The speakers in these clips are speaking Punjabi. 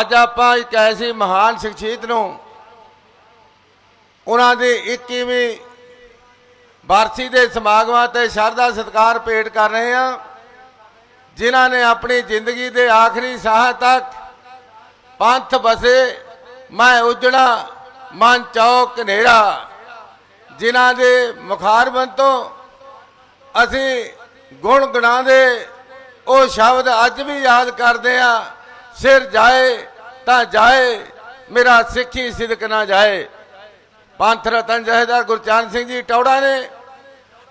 ਅੱਜ ਆਪਾਂ ਇੱਕ ਐਸੀ ਮਹਾਨ ਸ਼ਖਸੀਅਤ ਨੂੰ। ਉਹਨਾਂ ਦੀ 21ਵੀਂ ਵਾਰਸੀ ਦੇ ਸਮਾਗਮਾਂ ਤੇ ਸ਼ਰਧਾ ਸਤਿਕਾਰ ਭੇਟ ਕਰ ਰਹੇ ਹਾਂ, ਜਿਨ੍ਹਾਂ ਨੇ ਆਪਣੀ ਜ਼ਿੰਦਗੀ ਦੇ ਆਖਰੀ ਸਾਹ ਤੱਕ ਪੰਥ ਬਸੇ ਮੈਂ ਉਜੜਾ ਮਨ ਚੌਕ ਨੇੜਾ, ਜਿਨ੍ਹਾਂ ਦੇ ਮੁਖਾਰਬੰਦ ਤੋਂ ਅਸੀਂ ਗੁਣ ਗੁਣਾਉਂਦੇ, ਉਹ ਸ਼ਬਦ ਅੱਜ ਵੀ ਯਾਦ ਕਰਦੇ ਆ ਸਿਰ ਜਾਏ ਤਾਂ ਜਾਏ, ਮੇਰਾ ਸਿੱਖੀ ਸਿਦਕ ਨਾ ਜਾਏ। ਪੰਥ ਰਤਨ ਜਹੇਦਾਰ ਗੁਰਚਰਨ ਸਿੰਘ ਜੀ ਟੌੜਾ ਨੇ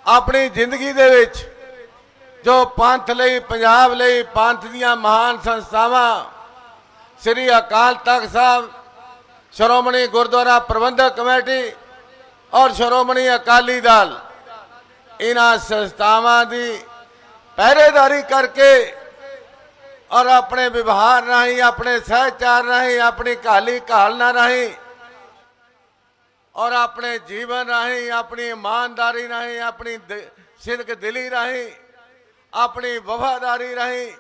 ਆਪਣੀ ਜ਼ਿੰਦਗੀ ਦੇ ਵਿੱਚ ਜੋ ਪੰਥ ਲਈ, ਪੰਜਾਬ ਲਈ ਪੰਥ ਦੀਆਂ ਮਹਾਨ ਸੰਸਥਾਵਾਂ, ਸ੍ਰੀ ਅਕਾਲ ਤਖਤ ਸਾਹਿਬ, ਸ਼੍ਰੋਮਣੀ ਗੁਰਦੁਆਰਾ ਪ੍ਰਬੰਧਕ ਕਮੇਟੀ ਔਰ ਸ਼੍ਰੋਮਣੀ ਅਕਾਲੀ ਦਲ, ਇਹਨਾਂ ਸੰਸਥਾਵਾਂ ਦੀ ਪਹਿਰੇਦਾਰੀ ਕਰਕੇ ਔਰ ਆਪਣੇ ਵਿਵਹਾਰ ਰਾਹੀਂ, ਆਪਣੇ ਸਹਿਚਾਰ ਰਾਹੀਂ, ਆਪਣੀ ਕਾਲੀ ਕਾਲਨਾ ਰਾਹੀਂ, ਔਰ ਆਪਣੇ ਜੀਵਨ ਰਾਹੀਂ, ਆਪਣੀ ਇਮਾਨਦਾਰੀ ਰਾਹੀਂ, ਆਪਣੀ ਦਿ- ਸਿਦਕ ਦਿਲੀ ਰਾਹੀਂ, ਆਪਣੀ ਵਫਾਦਾਰੀ ਰਾਹੀਂ,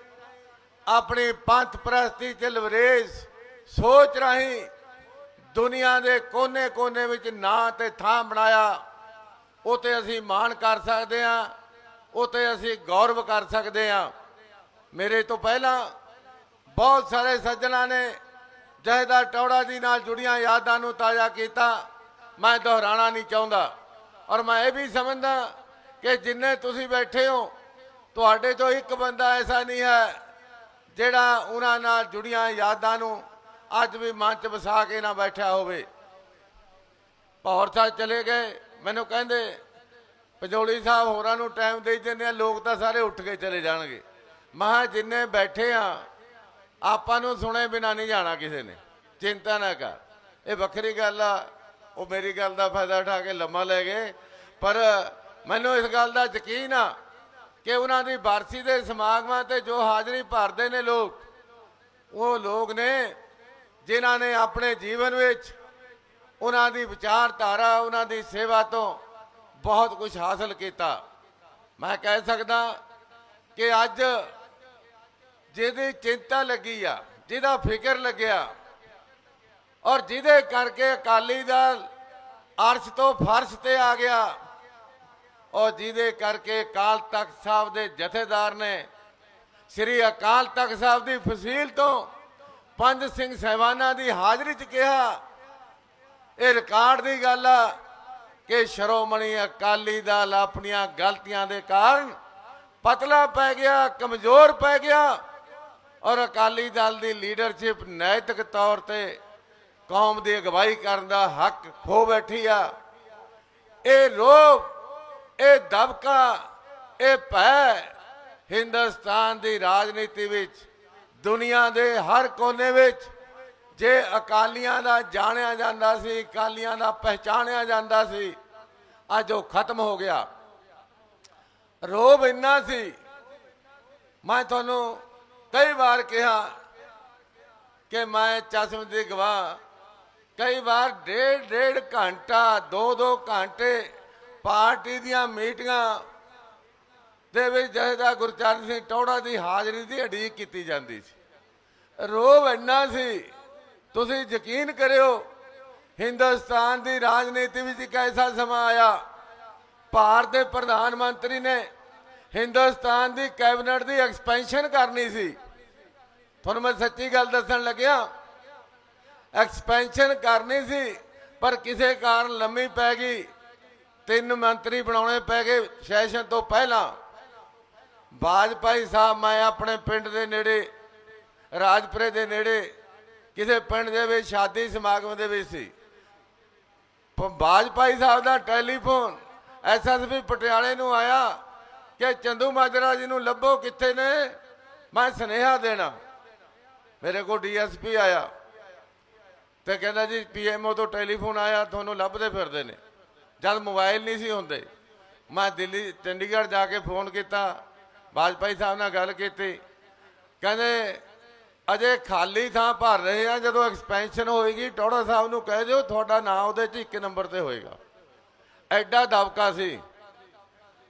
ਆਪਣੀ ਪੰਥ ਪ੍ਰਸਤੀ ਚ ਲਵਰੇਜ ਸੋਚ ਰਾਹੀਂ ਦੁਨੀਆ ਦੇ ਕੋਨੇ-ਕੋਨੇ ਵਿੱਚ ਨਾਂ ਤੇ ਥਾਂ ਬਣਾਇਆ। ਉਤੇ ਅਸੀਂ ਮਾਣ ਕਰ ਸਕਦੇ ਹਾਂ, ਉਤੇ ਅਸੀਂ ਗੌਰਵ ਕਰ ਸਕਦੇ ਹਾਂ। ਮੇਰੇ ਤੋਂ ਪਹਿਲਾਂ ਬਹੁਤ ਸਾਰੇ ਸੱਜਣਾ ਨੇ ਜਹੇਦਾਰ ਟੌੜਾ ਜੀ ਨਾਲ ਜੁੜੀਆਂ ਯਾਦਾਂ ਨੂੰ ਤਾਜ਼ਾ ਕੀਤਾ। ਮੈਂ ਦੁਹਰਾਣਾ ਨਹੀਂ ਚਾਹੁੰਦਾ। ਔਰ ਮੈਂ ਇਹ ਵੀ ਸਮਝਦਾ ਕਿ ਜਿੰਨੇ ਤੁਸੀਂ ਬੈਠੇ ਹੋ, ਤੁਹਾਡੇ ਤੋਂ ਇੱਕ ਬੰਦਾ ਐਸਾ ਨਹੀਂ ਹੈ ਜਿਹੜਾ ਉਹਨਾਂ ਨਾਲ ਜੁੜੀਆਂ ਯਾਦਾਂ ਨੂੰ ਅੱਜ ਵੀ ਮਨ 'ਚ ਵਸਾ ਕੇ ਨਾ ਬੈਠਾ ਹੋਵੇ। ਪੌਰ ਸਾਹਿਬ ਚਲੇ ਗਏ। ਮੈਨੂੰ ਕਹਿੰਦੇ, ਪਜੋਲੀ ਸਾਹਿਬ, ਹੋਰਾਂ ਨੂੰ ਟਾਈਮ ਦੇ ਦਿੰਦੇ ਆ, ਲੋਕ ਤਾਂ ਸਾਰੇ ਉੱਠ ਕੇ ਚਲੇ ਜਾਣਗੇ। ਮਹਾ ਜਿੰਨੇ ਬੈਠੇ ਆ, ਆਪਾਂ ਨੂੰ ਸੁਣੇ ਬਿਨਾ ਨਹੀਂ ਜਾਣਾ ਕਿਸੇ ਨੇ। ਚਿੰਤਾ ਨਾ ਕਰ। ਇਹ ਵੱਖਰੀ ਗੱਲ ਆ, ਉਹ ਮੇਰੀ ਗੱਲ ਦਾ ਫਾਇਦਾ ਉਠਾ ਕੇ ਲੰਮਾ ਲੈ ਗਏ। ਪਰ ਮੈਨੂੰ ਇਸ ਗੱਲ ਦਾ ਯਕੀਨ ਆ ਕਿ ਉਹਨਾਂ ਦੀ ਵਾਰਸੀ ਦੇ ਸਮਾਗਮਾਂ ਤੇ ਜੋ ਹਾਜ਼ਰੀ ਭਰਦੇ ਨੇ ਲੋਕ, ਉਹ ਲੋਕ ਨੇ ਜਿਨ੍ਹਾਂ ਨੇ ਆਪਣੇ ਜੀਵਨ ਵਿੱਚ ਉਹਨਾਂ ਦੀ ਵਿਚਾਰਧਾਰਾ, ਉਹਨਾਂ ਦੀ ਸੇਵਾ ਤੋਂ ਬਹੁਤ ਕੁਝ ਹਾਸਲ ਕੀਤਾ। ਮੈਂ ਕਹਿ ਸਕਦਾ ਕਿ ਅੱਜ ਜਿਹਦੀ ਚਿੰਤਾ ਲੱਗੀ ਆ, ਜਿਹਦਾ ਫਿਕਰ ਲੱਗਿਆ। ਔਰ ਜਿਹਦੇ ਕਰਕੇ ਅਕਾਲੀ ਦਲ ਅਰਸ਼ ਤੋਂ ਫਰਸ਼ ਤੇ ਆ ਗਿਆ। ਔਰ ਜਿਹਦੇ ਕਰਕੇ ਅਕਾਲ ਤਖਤ ਸਾਹਿਬ ਦੇ ਜਥੇਦਾਰ ਨੇ ਸ੍ਰੀ ਅਕਾਲ ਤਖਤ ਸਾਹਿਬ ਦੀ ਫਸੀਲ ਤੋਂ ਪੰਜ ਸਿੰਘ ਸਹਿਬਾਨਾਂ ਦੀ ਹਾਜ਼ਰੀ 'ਚ ਕਿਹਾ, ਇਹ ਰਿਕਾਰਡ ਦੀ ਗੱਲ ਆ ਕਿ ਸ਼੍ਰੋਮਣੀ ਅਕਾਲੀ ਦਲ ਆਪਣੀਆਂ ਗਲਤੀਆਂ ਦੇ ਕਾਰਨ ਪਤਲਾ ਪੈ ਗਿਆ, ਕਮਜ਼ੋਰ ਪੈ ਗਿਆ। ਔਰ ਅਕਾਲੀ ਦਲ ਦੀ ਲੀਡਰਸ਼ਿਪ ਨੈਤਿਕ ਤੌਰ ਤੇ ਕੌਮ ਦੀ ਅਗਵਾਈ ਕਰਨ ਦਾ ਹੱਕ ਖੋ ਬੈਠੀ ਆ। ਇਹ ਰੋਬ ਇਹ ਦਬਕਾ, ਇਹ ਭੈ ਹਿੰਦੁਸਤਾਨ ਦੀ ਰਾਜਨੀਤੀ ਵਿੱਚ, ਦੁਨੀਆ ਦੇ ਹਰ ਕੋਨੇ ਵਿੱਚ ਜੇ ਅਕਾਲੀਆਂ ਦਾ ਜਾਣਿਆ ਜਾਂਦਾ ਸੀ, ਅਕਾਲੀਆਂ ਦਾ ਪਹਿਚਾਣਿਆ ਜਾਂਦਾ ਸੀ, ਅੱਜ ਉਹ ਖਤਮ ਹੋ ਗਿਆ। ਰੋਬ ਇੰਨਾ ਸੀ। ਮੈਂ ਤੁਹਾਨੂੰ ਕਈ ਵਾਰ ਕਿਹਾ ਕਿ ਮੈਂ ਚਸ਼ਮ ਦੀ ਗਵਾਹ। ਕਈ ਵਾਰ ਡੇਢ ਡੇਢ ਘੰਟਾ, ਦੋ ਦੋ ਘੰਟੇ ਪਾਰਟੀ ਦੀਆਂ ਮੀਟਿੰਗਾਂ ਦੇ ਵਿੱਚ ਜਹੇਦਾਰ ਗੁਰਚਰਨ ਸਿੰਘ ਟੌੜਾ ਦੀ ਹਾਜ਼ਰੀ ਦੀ ਅਡੀਕ ਕੀਤੀ ਜਾਂਦੀ ਸੀ। ਰੋਬ ਇੰਨਾ ਸੀ, ਤੁਸੀਂ ਯਕੀਨ ਕਰਿਓ, ਹਿੰਦੁਸਤਾਨ ਦੀ ਰਾਜਨੀਤੀ ਵਿੱਚ ਇੱਕ ਐਸਾ ਸਮਾਂ ਆਇਆ, ਭਾਰਤ ਦੇ ਪ੍ਰਧਾਨ ਮੰਤਰੀ ਨੇ ਹਿੰਦੁਸਤਾਨ ਦੀ ਕੈਬਨਿਟ ਦੀ ਐਕਸਪੈਂਸ਼ਨ ਕਰਨੀ ਸੀ। ਤੁਹਾਨੂੰ ਮੈਂ ਸੱਚੀ ਗੱਲ ਦੱਸਣ ਲੱਗਿਆ, ਐਕਸਪੈਂਸ਼ਨ ਕਰਨੀ ਸੀ, ਪਰ ਕਿਸੇ ਕਾਰਨ ਲੰਮੀ ਪੈ ਗਈ। ਤਿੰਨ ਮੰਤਰੀ ਬਣਾਉਣੇ ਪੈ ਗਏ ਸੈਸ਼ਨ ਤੋਂ ਪਹਿਲਾਂ। ਬਾਜਪਾਈ ਸਾਹਿਬ, ਮੈਂ ਆਪਣੇ ਪਿੰਡ ਦੇ ਨੇੜੇ, ਰਾਜਪੁਰੇ ਦੇ ਨੇੜੇ, ਕਿਸੇ ਪਿੰਡ ਦੇ ਵਿੱਚ ਸ਼ਾਦੀ ਸਮਾਗਮ ਦੇ ਵਿੱਚ ਸੀ। ਪ- ਬਾਜਪਾਈ ਸਾਹਿਬ ਦਾ ਟੈਲੀਫੋਨ ਐਸਐਸਪੀ ਪਟਿਆਲੇ ਨੂੰ ਆਇਆ। ਕਿ ਚੰਦੂ ਮਾਜਰਾ ਜੀ ਨੂੰ ਲੱਭੋ ਕਿੱਥੇ ਨੇ? ਮੈਂ ਸੁਨੇਹਾ ਦੇਣਾ। ਮੇਰੇ ਕੋਲ ਡੀਐਸਪੀ ਆਇਆ ਤੇ ਕਹਿੰਦਾ ਜੀ, ਪੀਐਮਓ ਤੋਂ ਟੈਲੀਫੋਨ ਆਇਆ, ਤੁਹਾਨੂੰ ਲੱਭਦੇ ਫਿਰਦੇ ਨੇ। ਜਦ ਮੋਬਾਈਲ ਨਹੀਂ ਸੀ ਹੁੰਦੇ, ਮੈਂ ਦਿੱਲੀ, ਚੰਡੀਗੜ੍ਹ ਜਾ ਕੇ ਫੋਨ ਕੀਤਾ ਵਾਜਪਾਈ ਸਾਹਿਬ ਨਾਲ ਗੱਲ ਕੀਤੀ। ਕਹਿੰਦੇ, ਅਜੇ ਖਾਲੀ ਥਾਂ ਭਰ ਰਹੇ ਆ, ਜਦੋਂ ਐਕਸਪੈਂਸ਼ਨ ਹੋਏਗੀ, ਟੋੜਾ ਸਾਹਿਬ ਨੂੰ ਕਹਿ ਦਿਓ, ਤੁਹਾਡਾ ਨਾਮ ਉਹਦੇ 'ਚ ਇੱਕ ਨੰਬਰ ਤੇ ਹੋਏਗਾ। ਐਡਾ ਦਬਕਾ ਸੀ।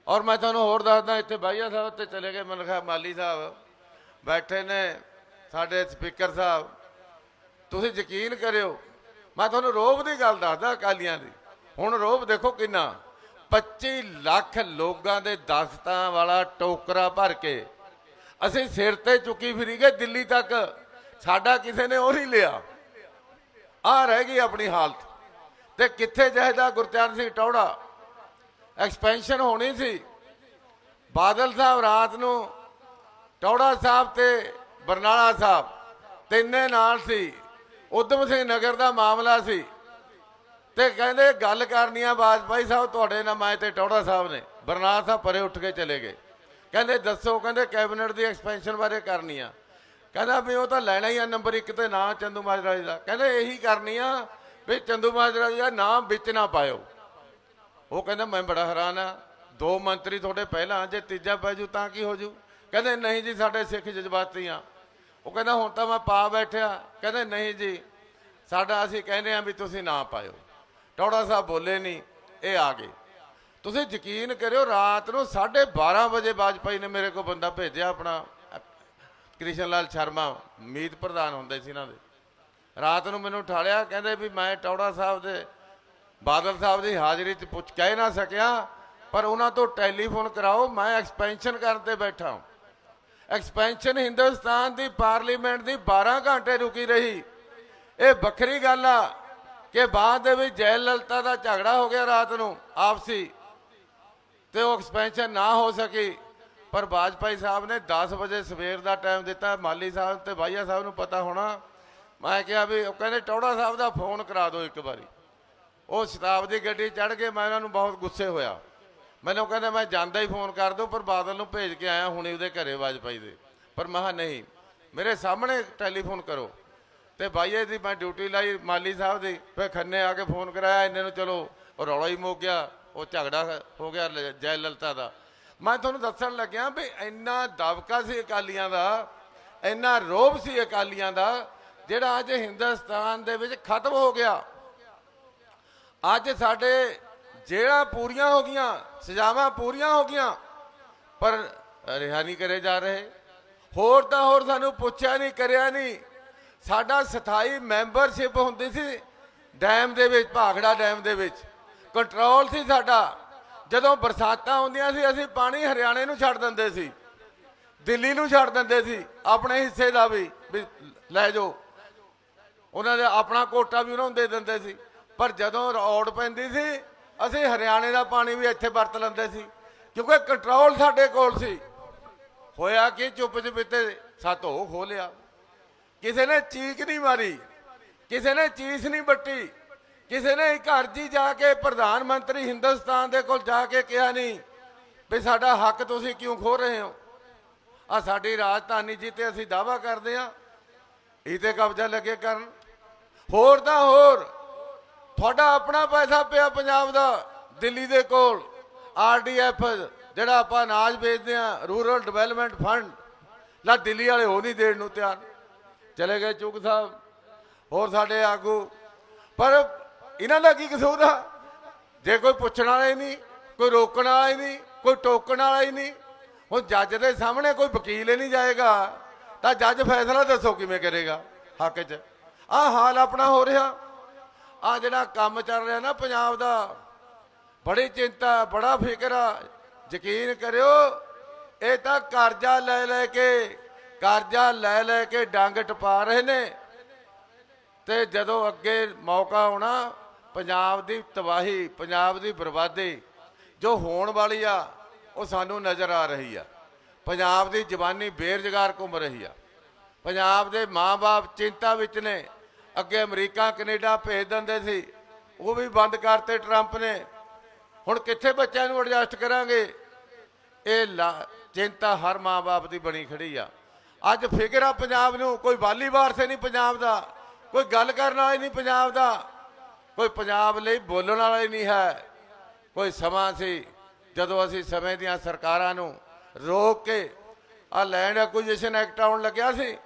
ਔਰ ਮੈਂ ਤੁਹਾਨੂੰ ਹੋਰ ਦੱਸਦਾ, ਇੱਥੇ ਬਾਈਆ ਸਾਹਿਬ ਤੇ ਚਲੇ ਗਏ, ਮੈਨੂੰ ਮਾਲੀ ਸਾਹਿਬ ਬੈਠੇ ਨੇ ਸਾਡੇ ਸਪੀਕਰ ਸਾਹਿਬ। ਤੁਸੀਂ ਯਕੀਨ ਕਰਿਓ, ਮੈਂ ਤੁਹਾਨੂੰ ਰੋਬ ਦੀ ਗੱਲ ਦੱਸਦਾ ਅਕਾਲੀਆਂ ਦੀ। ਹੁਣ ਰੋਬ ਦੇਖੋ ਕਿੰਨਾ 25 ਲੱਖ ਲੋਕਾਂ ਦੇ ਦਸਤਾਂ ਵਾਲਾ ਟੋਕਰਾ ਭਰ ਕੇ ਅਸੀਂ ਸਿਰ ਤੇ ਚੁੱਕੀ ਫਿਰੀ ਗਏ ਦਿੱਲੀ ਤੱਕ ਸਾਡਾ ਕਿਸੇ ਨੇ ਉਹ ਨਹੀਂ ਲਿਆ। ਆ ਰਹਿ ਗਈ ਆਪਣੀ ਹਾਲਤ। ਤੇ ਕਿੱਥੇ ਚਾਹੀਦਾ ਗੁਰਚਰਨ ਸਿੰਘ ਟੌੜਾ ਐਕਸਪੈਂਸ਼ਨ ਹੋਣੀ ਸੀ। ਬਾਦਲ ਸਾਹਿਬ ਰਾਤ ਨੂੰ ਟੌੜਾ ਸਾਹਿਬ ਤੇ ਬਰਨਾਲਾ ਸਾਹਿਬ ਤਿੰਨੇ ਨਾਲ ਸੀ। ਉਦਮ ਸਿੰਘ ਨਗਰ ਦਾ ਮਾਮਲਾ ਸੀ। ਤੇ ਕਹਿੰਦੇ ਗੱਲ ਕਰਨੀ ਆ ਬਾਜਪਾਈ ਸਾਹਿਬ, ਤੁਹਾਡੇ ਨਾਲ ਮੈਂ ਤੇ ਟੌੜਾ ਸਾਹਿਬ ਨੇ। ਬਰਨਾਲਾ ਸਾਹਿਬ ਪਰੇ ਉੱਠ ਕੇ ਚਲੇ ਗਏ। ਕਹਿੰਦੇ ਦੱਸੋ, ਕਹਿੰਦੇ ਕੈਬਨਿਟ ਦੀ ਐਕਸਪੈਂਸ਼ਨ ਬਾਰੇ ਕਰਨੀ ਆ। ਕਹਿੰਦਾ ਵੀ ਉਹ ਤਾਂ ਲੈਣਾ ਹੀ ਆ ਨੰਬਰ 1 ਤੇ ਨਾਂ ਚੰਦੂ ਮਾਜਰਾ ਜੀ ਦਾ। ਕਹਿੰਦੇ ਇਹੀ ਕਰਨੀ ਆ ਵੀ ਚੰਦੂ ਮਾਜਰਾ ਜੀ ਦਾ ਨਾਮ ਵਿੱਚ ਨਾ ਪਾਇਓ। ਉਹ ਕਹਿੰਦਾ, ਮੈਂ ਬੜਾ ਹੈਰਾਨ ਆ। ਦੋ ਮੰਤਰੀ ਤੁਹਾਡੇ ਪਹਿਲਾਂ ਜੇ ਤੀਜਾ ਪੈ ਜੂ ਤਾਂ ਕੀ ਹੋ ਜੂ? ਕਹਿੰਦੇ, ਨਹੀਂ ਜੀ, ਸਾਡੇ ਸਿੱਖ ਜਜ਼ਬਾਤੀ ਆ। ਉਹ ਕਹਿੰਦਾ, ਹੁਣ ਤਾਂ ਮੈਂ ਪਾ ਬੈਠਿਆ। ਕਹਿੰਦੇ, ਨਹੀਂ ਜੀ, ਸਾਡਾ ਅਸੀਂ ਕਹਿੰਦੇ ਆ ਵੀ ਤੁਸੀਂ ਨਾ ਪਾਇਓ। ਟੌੜਾ ਸਾਹਿਬ ਬੋਲੇ ਨਹੀਂ, ਇਹ ਆ ਗਏ। ਤੁਸੀਂ ਯਕੀਨ ਕਰਿਓ, ਰਾਤ ਨੂੰ 12:30 ਵਜੇ ਬਾਜਪਾਈ ਨੇ ਮੇਰੇ ਕੋਲ ਬੰਦਾ ਭੇਜਿਆ ਆਪਣਾ ਕ੍ਰਿਸ਼ਨ ਲਾਲ ਸ਼ਰਮਾ, ਮੀਤ ਪ੍ਰਧਾਨ ਹੁੰਦੇ ਸੀ ਇਹਨਾਂ ਦੇ। ਰਾਤ ਨੂੰ ਮੈਨੂੰ ਠਾਲਿਆ, ਕਹਿੰਦੇ ਵੀ ਮੈਂ ਟੌੜਾ ਸਾਹਿਬ ਦੇ ਬਾਦਲ ਸਾਹਿਬ ਦੀ ਹਾਜ਼ਰੀ 'ਚ ਪੁੱਛ ਕਹਿ ਨਾ ਸਕਿਆ, ਪਰ ਉਹਨਾਂ ਤੋਂ ਟੈਲੀਫੋਨ ਕਰਾਓ, ਮੈਂ ਐਕਸਪੈਂਸ਼ਨ ਕਰਨ ਤੇ ਬੈਠਾ ਹਾਂ। ਐਕਸਪੈਂਸ਼ਨ ਹਿੰਦੁਸਤਾਨ ਦੀ ਪਾਰਲੀਮੈਂਟ ਦੀ 12 ਘੰਟੇ ਰੁਕੀ ਰਹੀ। ਇਹ ਵੱਖਰੀ ਗੱਲ ਆ ਕਿ ਬਾਅਦ ਦੇ ਵਿੱਚ ਜੈ ਲਲਤਾ ਦਾ ਝਗੜਾ ਹੋ ਗਿਆ ਰਾਤ ਨੂੰ, ਆਪਸੀ। ਤੇ ਉਹ ਐਕਸਪੈਂਸ਼ਨ ਨਾ ਹੋ ਸਕੀ। ਪਰ ਬਾਜਪਾਈ ਸਾਹਿਬ ਨੇ 10 ਵਜੇ ਸਵੇਰ ਦਾ ਟਾਈਮ ਦਿੱਤਾ। ਮਾਲੀ ਸਾਹਿਬ ਤੇ ਬਾਈਆ ਸਾਹਿਬ ਨੂੰ ਪਤਾ ਹੋਣਾ। ਮੈਂ ਕਿਹਾ ਵੀ ਉਹ ਕਹਿੰਦੇ ਟੌੜਾ ਸਾਹਿਬ ਦਾ ਫੋਨ ਕਰਾ ਦਿਓ ਇੱਕ ਵਾਰੀ। ਉਹ ਸ਼ਤਾਬਦੀ ਗੱਡੀ ਚੜ੍ਹ ਕੇ ਮੈਂ ਉਹਨਾਂ ਨੂੰ ਬਹੁਤ ਗੁੱਸੇ ਹੋਇਆ। ਮੈਨੂੰ ਕਹਿੰਦੇ, ਮੈਂ ਜਾਂਦਾ ਹੀ ਫੋਨ ਕਰ ਦੂੰ ਪਰ ਬਾਦਲ ਨੂੰ ਭੇਜ ਕੇ ਆਇਆ, ਹੁਣੇ ਉਹਦੇ ਘਰੇ ਵਾਜਪਾਈ ਦੇ। ਪਰ ਮੈਂ ਨਹੀਂ, ਮੇਰੇ ਸਾਹਮਣੇ ਟੈਲੀਫੋਨ ਕਰੋ। ਤੇ ਬਾਈਏ ਦੀ ਮੈਂ ਡਿਊਟੀ ਲਾਈ ਮਾਲੀ ਸਾਹਿਬ ਦੀ, ਫਿਰ ਖੰਨੇ ਆ ਕੇ ਫੋਨ ਕਰਾਇਆ, ਇਹਨਾਂ ਨੂੰ ਚਲੋ, ਉਹ ਰੌਲਾ ਹੀ ਮੁੱਕ ਗਿਆ, ਉਹ ਝਗੜਾ ਹੋ ਗਿਆ ਲ- ਜੈ ਲਲਤਾ ਦਾ। ਮੈਂ ਤੁਹਾਨੂੰ ਦੱਸਣ ਲੱਗਿਆ ਵੀ ਇੰਨਾ ਦਬਕਾ ਸੀ ਅਕਾਲੀਆਂ ਦਾ, ਇੰਨਾ ਰੋਬ ਸੀ ਅਕਾਲੀਆਂ ਦਾ, ਜਿਹੜਾ ਅੱਜ ਹਿੰਦੁਸਤਾਨ ਦੇ ਵਿੱਚ ਖਤਮ ਹੋ ਗਿਆ। ਅੱਜ ਸਾਡੇ ਜੇਲ੍ਹਾਂ ਪੂਰੀਆਂ ਹੋ ਗਈਆਂ, ਸਜ਼ਾਵਾਂ ਪੂਰੀਆਂ ਹੋ ਗਈਆਂ, ਪਰ ਰਿਹਾ ਨਹੀਂ ਕਰੇ ਜਾ ਰਹੇ। ਹੋਰ ਤਾਂ ਹੋਰ ਸਾਨੂੰ ਪੁੱਛਿਆ ਨਹੀਂ, ਕਰਿਆ ਨਹੀਂ। ਸਾਡਾ ਸਥਾਈ ਮੈਂਬਰਸ਼ਿਪ ਹੁੰਦੀ ਸੀ ਡੈਮ ਦੇ ਵਿੱਚ, ਭਾਖੜਾ ਡੈਮ ਦੇ ਵਿੱਚ। ਕੰਟਰੋਲ ਸੀ ਸਾਡਾ। ਜਦੋਂ ਬਰਸਾਤਾਂ ਹੁੰਦੀਆਂ ਸੀ, ਅਸੀਂ ਪਾਣੀ ਹਰਿਆਣੇ ਨੂੰ ਛੱਡ ਦਿੰਦੇ ਸੀ। ਦਿੱਲੀ ਨੂੰ ਛੱਡ ਦਿੰਦੇ ਸੀ, ਆਪਣੇ ਹਿੱਸੇ ਦਾ ਵੀ ਵੀ ਲੈ ਜਾਓ। ਉਹਨਾਂ ਦੇ ਆਪਣਾ ਕੋਟਾ ਵੀ ਉਹਨਾਂ ਨੂੰ ਦੇ ਦਿੰਦੇ ਸੀ। ਪਰ ਜਦੋਂ ਰੌੜ ਪੈਂਦੀ ਸੀ, ਅਸੀਂ ਹਰਿਆਣੇ ਦਾ ਪਾਣੀ ਵੀ ਇੱਥੇ ਵਰਤ ਲੈਂਦੇ ਸੀ, ਕਿਉਂਕਿ ਕੰਟਰੋਲ ਸਾਡੇ ਕੋਲ ਸੀ। ਹੋਇਆ ਕਿ ਚੁੱਪ ਚੁਪੀਤੇ ਸਾਤੋਂ ਖੋਲਿਆ ਕਿਸੇ ਨੇ ਚੀਕ ਨਹੀਂ ਮਾਰੀ, ਕਿਸੇ ਨੇ ਚੀਸ ਨਹੀਂ ਬੱਟੀ, ਕਿਸੇ ਨੇ ਘਰ ਜੀ ਜਾ ਕੇ ਪ੍ਰਧਾਨ ਮੰਤਰੀ ਹਿੰਦੁਸਤਾਨ ਦੇ ਕੋਲ ਜਾ ਕੇ ਕਿਹਾ ਨਹੀਂ ਵੀ ਸਾਡਾ ਹੱਕ ਤੁਸੀਂ ਕਿਉਂ ਖੋ ਰਹੇ ਹੋ? ਆ ਸਾਡੀ ਰਾਜਧਾਨੀ ਜੀ ਤੇ ਅਸੀਂ ਦਾਵਾ ਕਰਦੇ ਆ ਇਹ ਤੇ ਕਬਜ਼ਾ ਲੱਗੇ ਕਰਨ। ਹੋਰ ਤਾਂ ਹੋਰ ਤੁਹਾਡਾ ਆਪਣਾ ਪੈਸਾ ਪਿਆ ਪੰਜਾਬ ਦਾ, ਦਿੱਲੀ ਦੇ ਕੋਲ। ਆਰਡੀਐਫ ਜਿਹੜਾ ਆਪਾਂ ਅਨਾਜ ਵੇਚਦੇ ਆ ਰੂਰਲ ਡਿਵੈਲਪਮੈਂਟ ਫੰਡ। ਲਾ, ਦਿੱਲੀ ਵਾਲੇ ਉਹ ਨਹੀਂ ਦੇਣ ਨੂੰ ਤਿਆਰ। ਚਲੇ ਗਏ ਚੁਗ ਸਾਹਿਬ, ਹੋਰ ਸਾਡੇ ਆਗੂ। ਪਰ ਇਹਨਾਂ ਦਾ ਕੀ ਕਸੂਰ ਆ? ਜੇ ਕੋਈ ਪੁੱਛਣ ਵਾਲਾ ਹੀ ਨਹੀਂ, ਕੋਈ ਰੋਕਣ ਵਾਲਾ ਹੀ ਨਹੀਂ, ਕੋਈ ਟੋਕਣ ਵਾਲਾ ਹੀ ਨਹੀਂ, ਹੁਣ ਜੱਜ ਦੇ ਸਾਹਮਣੇ ਕੋਈ ਵਕੀਲ ਹੀ ਨਹੀਂ ਜਾਏਗਾ, ਤਾਂ ਜੱਜ ਫੈਸਲਾ ਦੱਸੋ ਕਿਵੇਂ ਕਰੇਗਾ, ਹੱਕ 'ਚ। ਆਹ ਹਾਲ ਆਪਣਾ ਹੋ ਰਿਹਾ। ਆ ਜਿਹੜਾ ਕੰਮ ਚੱਲ ਰਿਹਾ ਨਾ ਪੰਜਾਬ ਦਾ, ਬੜੀ ਚਿੰਤਾ, ਬੜਾ ਫਿਕਰ ਆ। ਯਕੀਨ ਕਰਿਓ, ਇਹ ਤਾਂ ਕਰਜ਼ਾ ਲੈ ਲੈ ਕੇ, ਕਰਜ਼ਾ ਲੈ ਲੈ ਕੇ ਡੰਗ ਟਪਾ ਰਹੇ ਨੇ। ਤੇ ਜਦੋਂ ਅੱਗੇ ਮੌਕਾ ਆਉਣਾ, ਪੰਜਾਬ ਦੀ ਤਬਾਹੀ, ਪੰਜਾਬ ਦੀ ਬਰਬਾਦੀ, ਜੋ ਹੋਣ ਵਾਲੀ ਆ, ਉਹ ਸਾਨੂੰ ਨਜ਼ਰ ਆ ਰਹੀ ਆ। ਪੰਜਾਬ ਦੀ ਜਵਾਨੀ ਬੇਰੁਜ਼ਗਾਰ ਘੁੰਮ ਰਹੀ ਆ। ਪੰਜਾਬ ਦੇ ਮਾਪੇ ਚਿੰਤਾ ਵਿੱਚ ਨੇ। ਅੱਗੇ ਅਮਰੀਕਾ, ਕੈਨੇਡਾ ਭੇਜ ਦਿੰਦੇ ਸੀ। ਉਹ ਵੀ ਬੰਦ ਕਰਤੇ ਟਰੰਪ ਨੇ। ਹੁਣ ਕਿੱਥੇ ਬੱਚਿਆਂ ਨੂੰ ਐਡਜਸਟ ਕਰਾਂਗੇ? ਇਹ ਲਾ- ਚਿੰਤਾ ਹਰ ਮਾਂ ਬਾਪ ਦੀ ਬਣੀ ਖੜੀ ਆ। ਅੱਜ ਫਿਕਰ ਆ ਪੰਜਾਬ ਨੂੰ, ਕੋਈ ਵਾਲੀ ਵਾਰਸੇ ਨਹੀਂ ਪੰਜਾਬ ਦਾ, ਕੋਈ ਗੱਲ ਕਰਨ ਵਾਲਾ ਨਹੀਂ ਪੰਜਾਬ ਦਾ, ਕੋਈ ਪੰਜਾਬ ਲਈ ਬੋਲਣ ਵਾਲਾ ਹੀ ਨਹੀਂ ਹੈ। ਕੋਈ ਸਮਾਂ ਸੀ, ਜਦੋਂ ਅਸੀਂ ਸਮੇਂ ਦੀਆਂ ਸਰਕਾਰਾਂ ਨੂੰ ਰੋਕ ਕੇ ਆ ਲੈਂਡ ਐਕੁਜੀਸ਼ਨ ਐਕਟ ਆਉਣ ਲੱਗਿਆ ਸੀ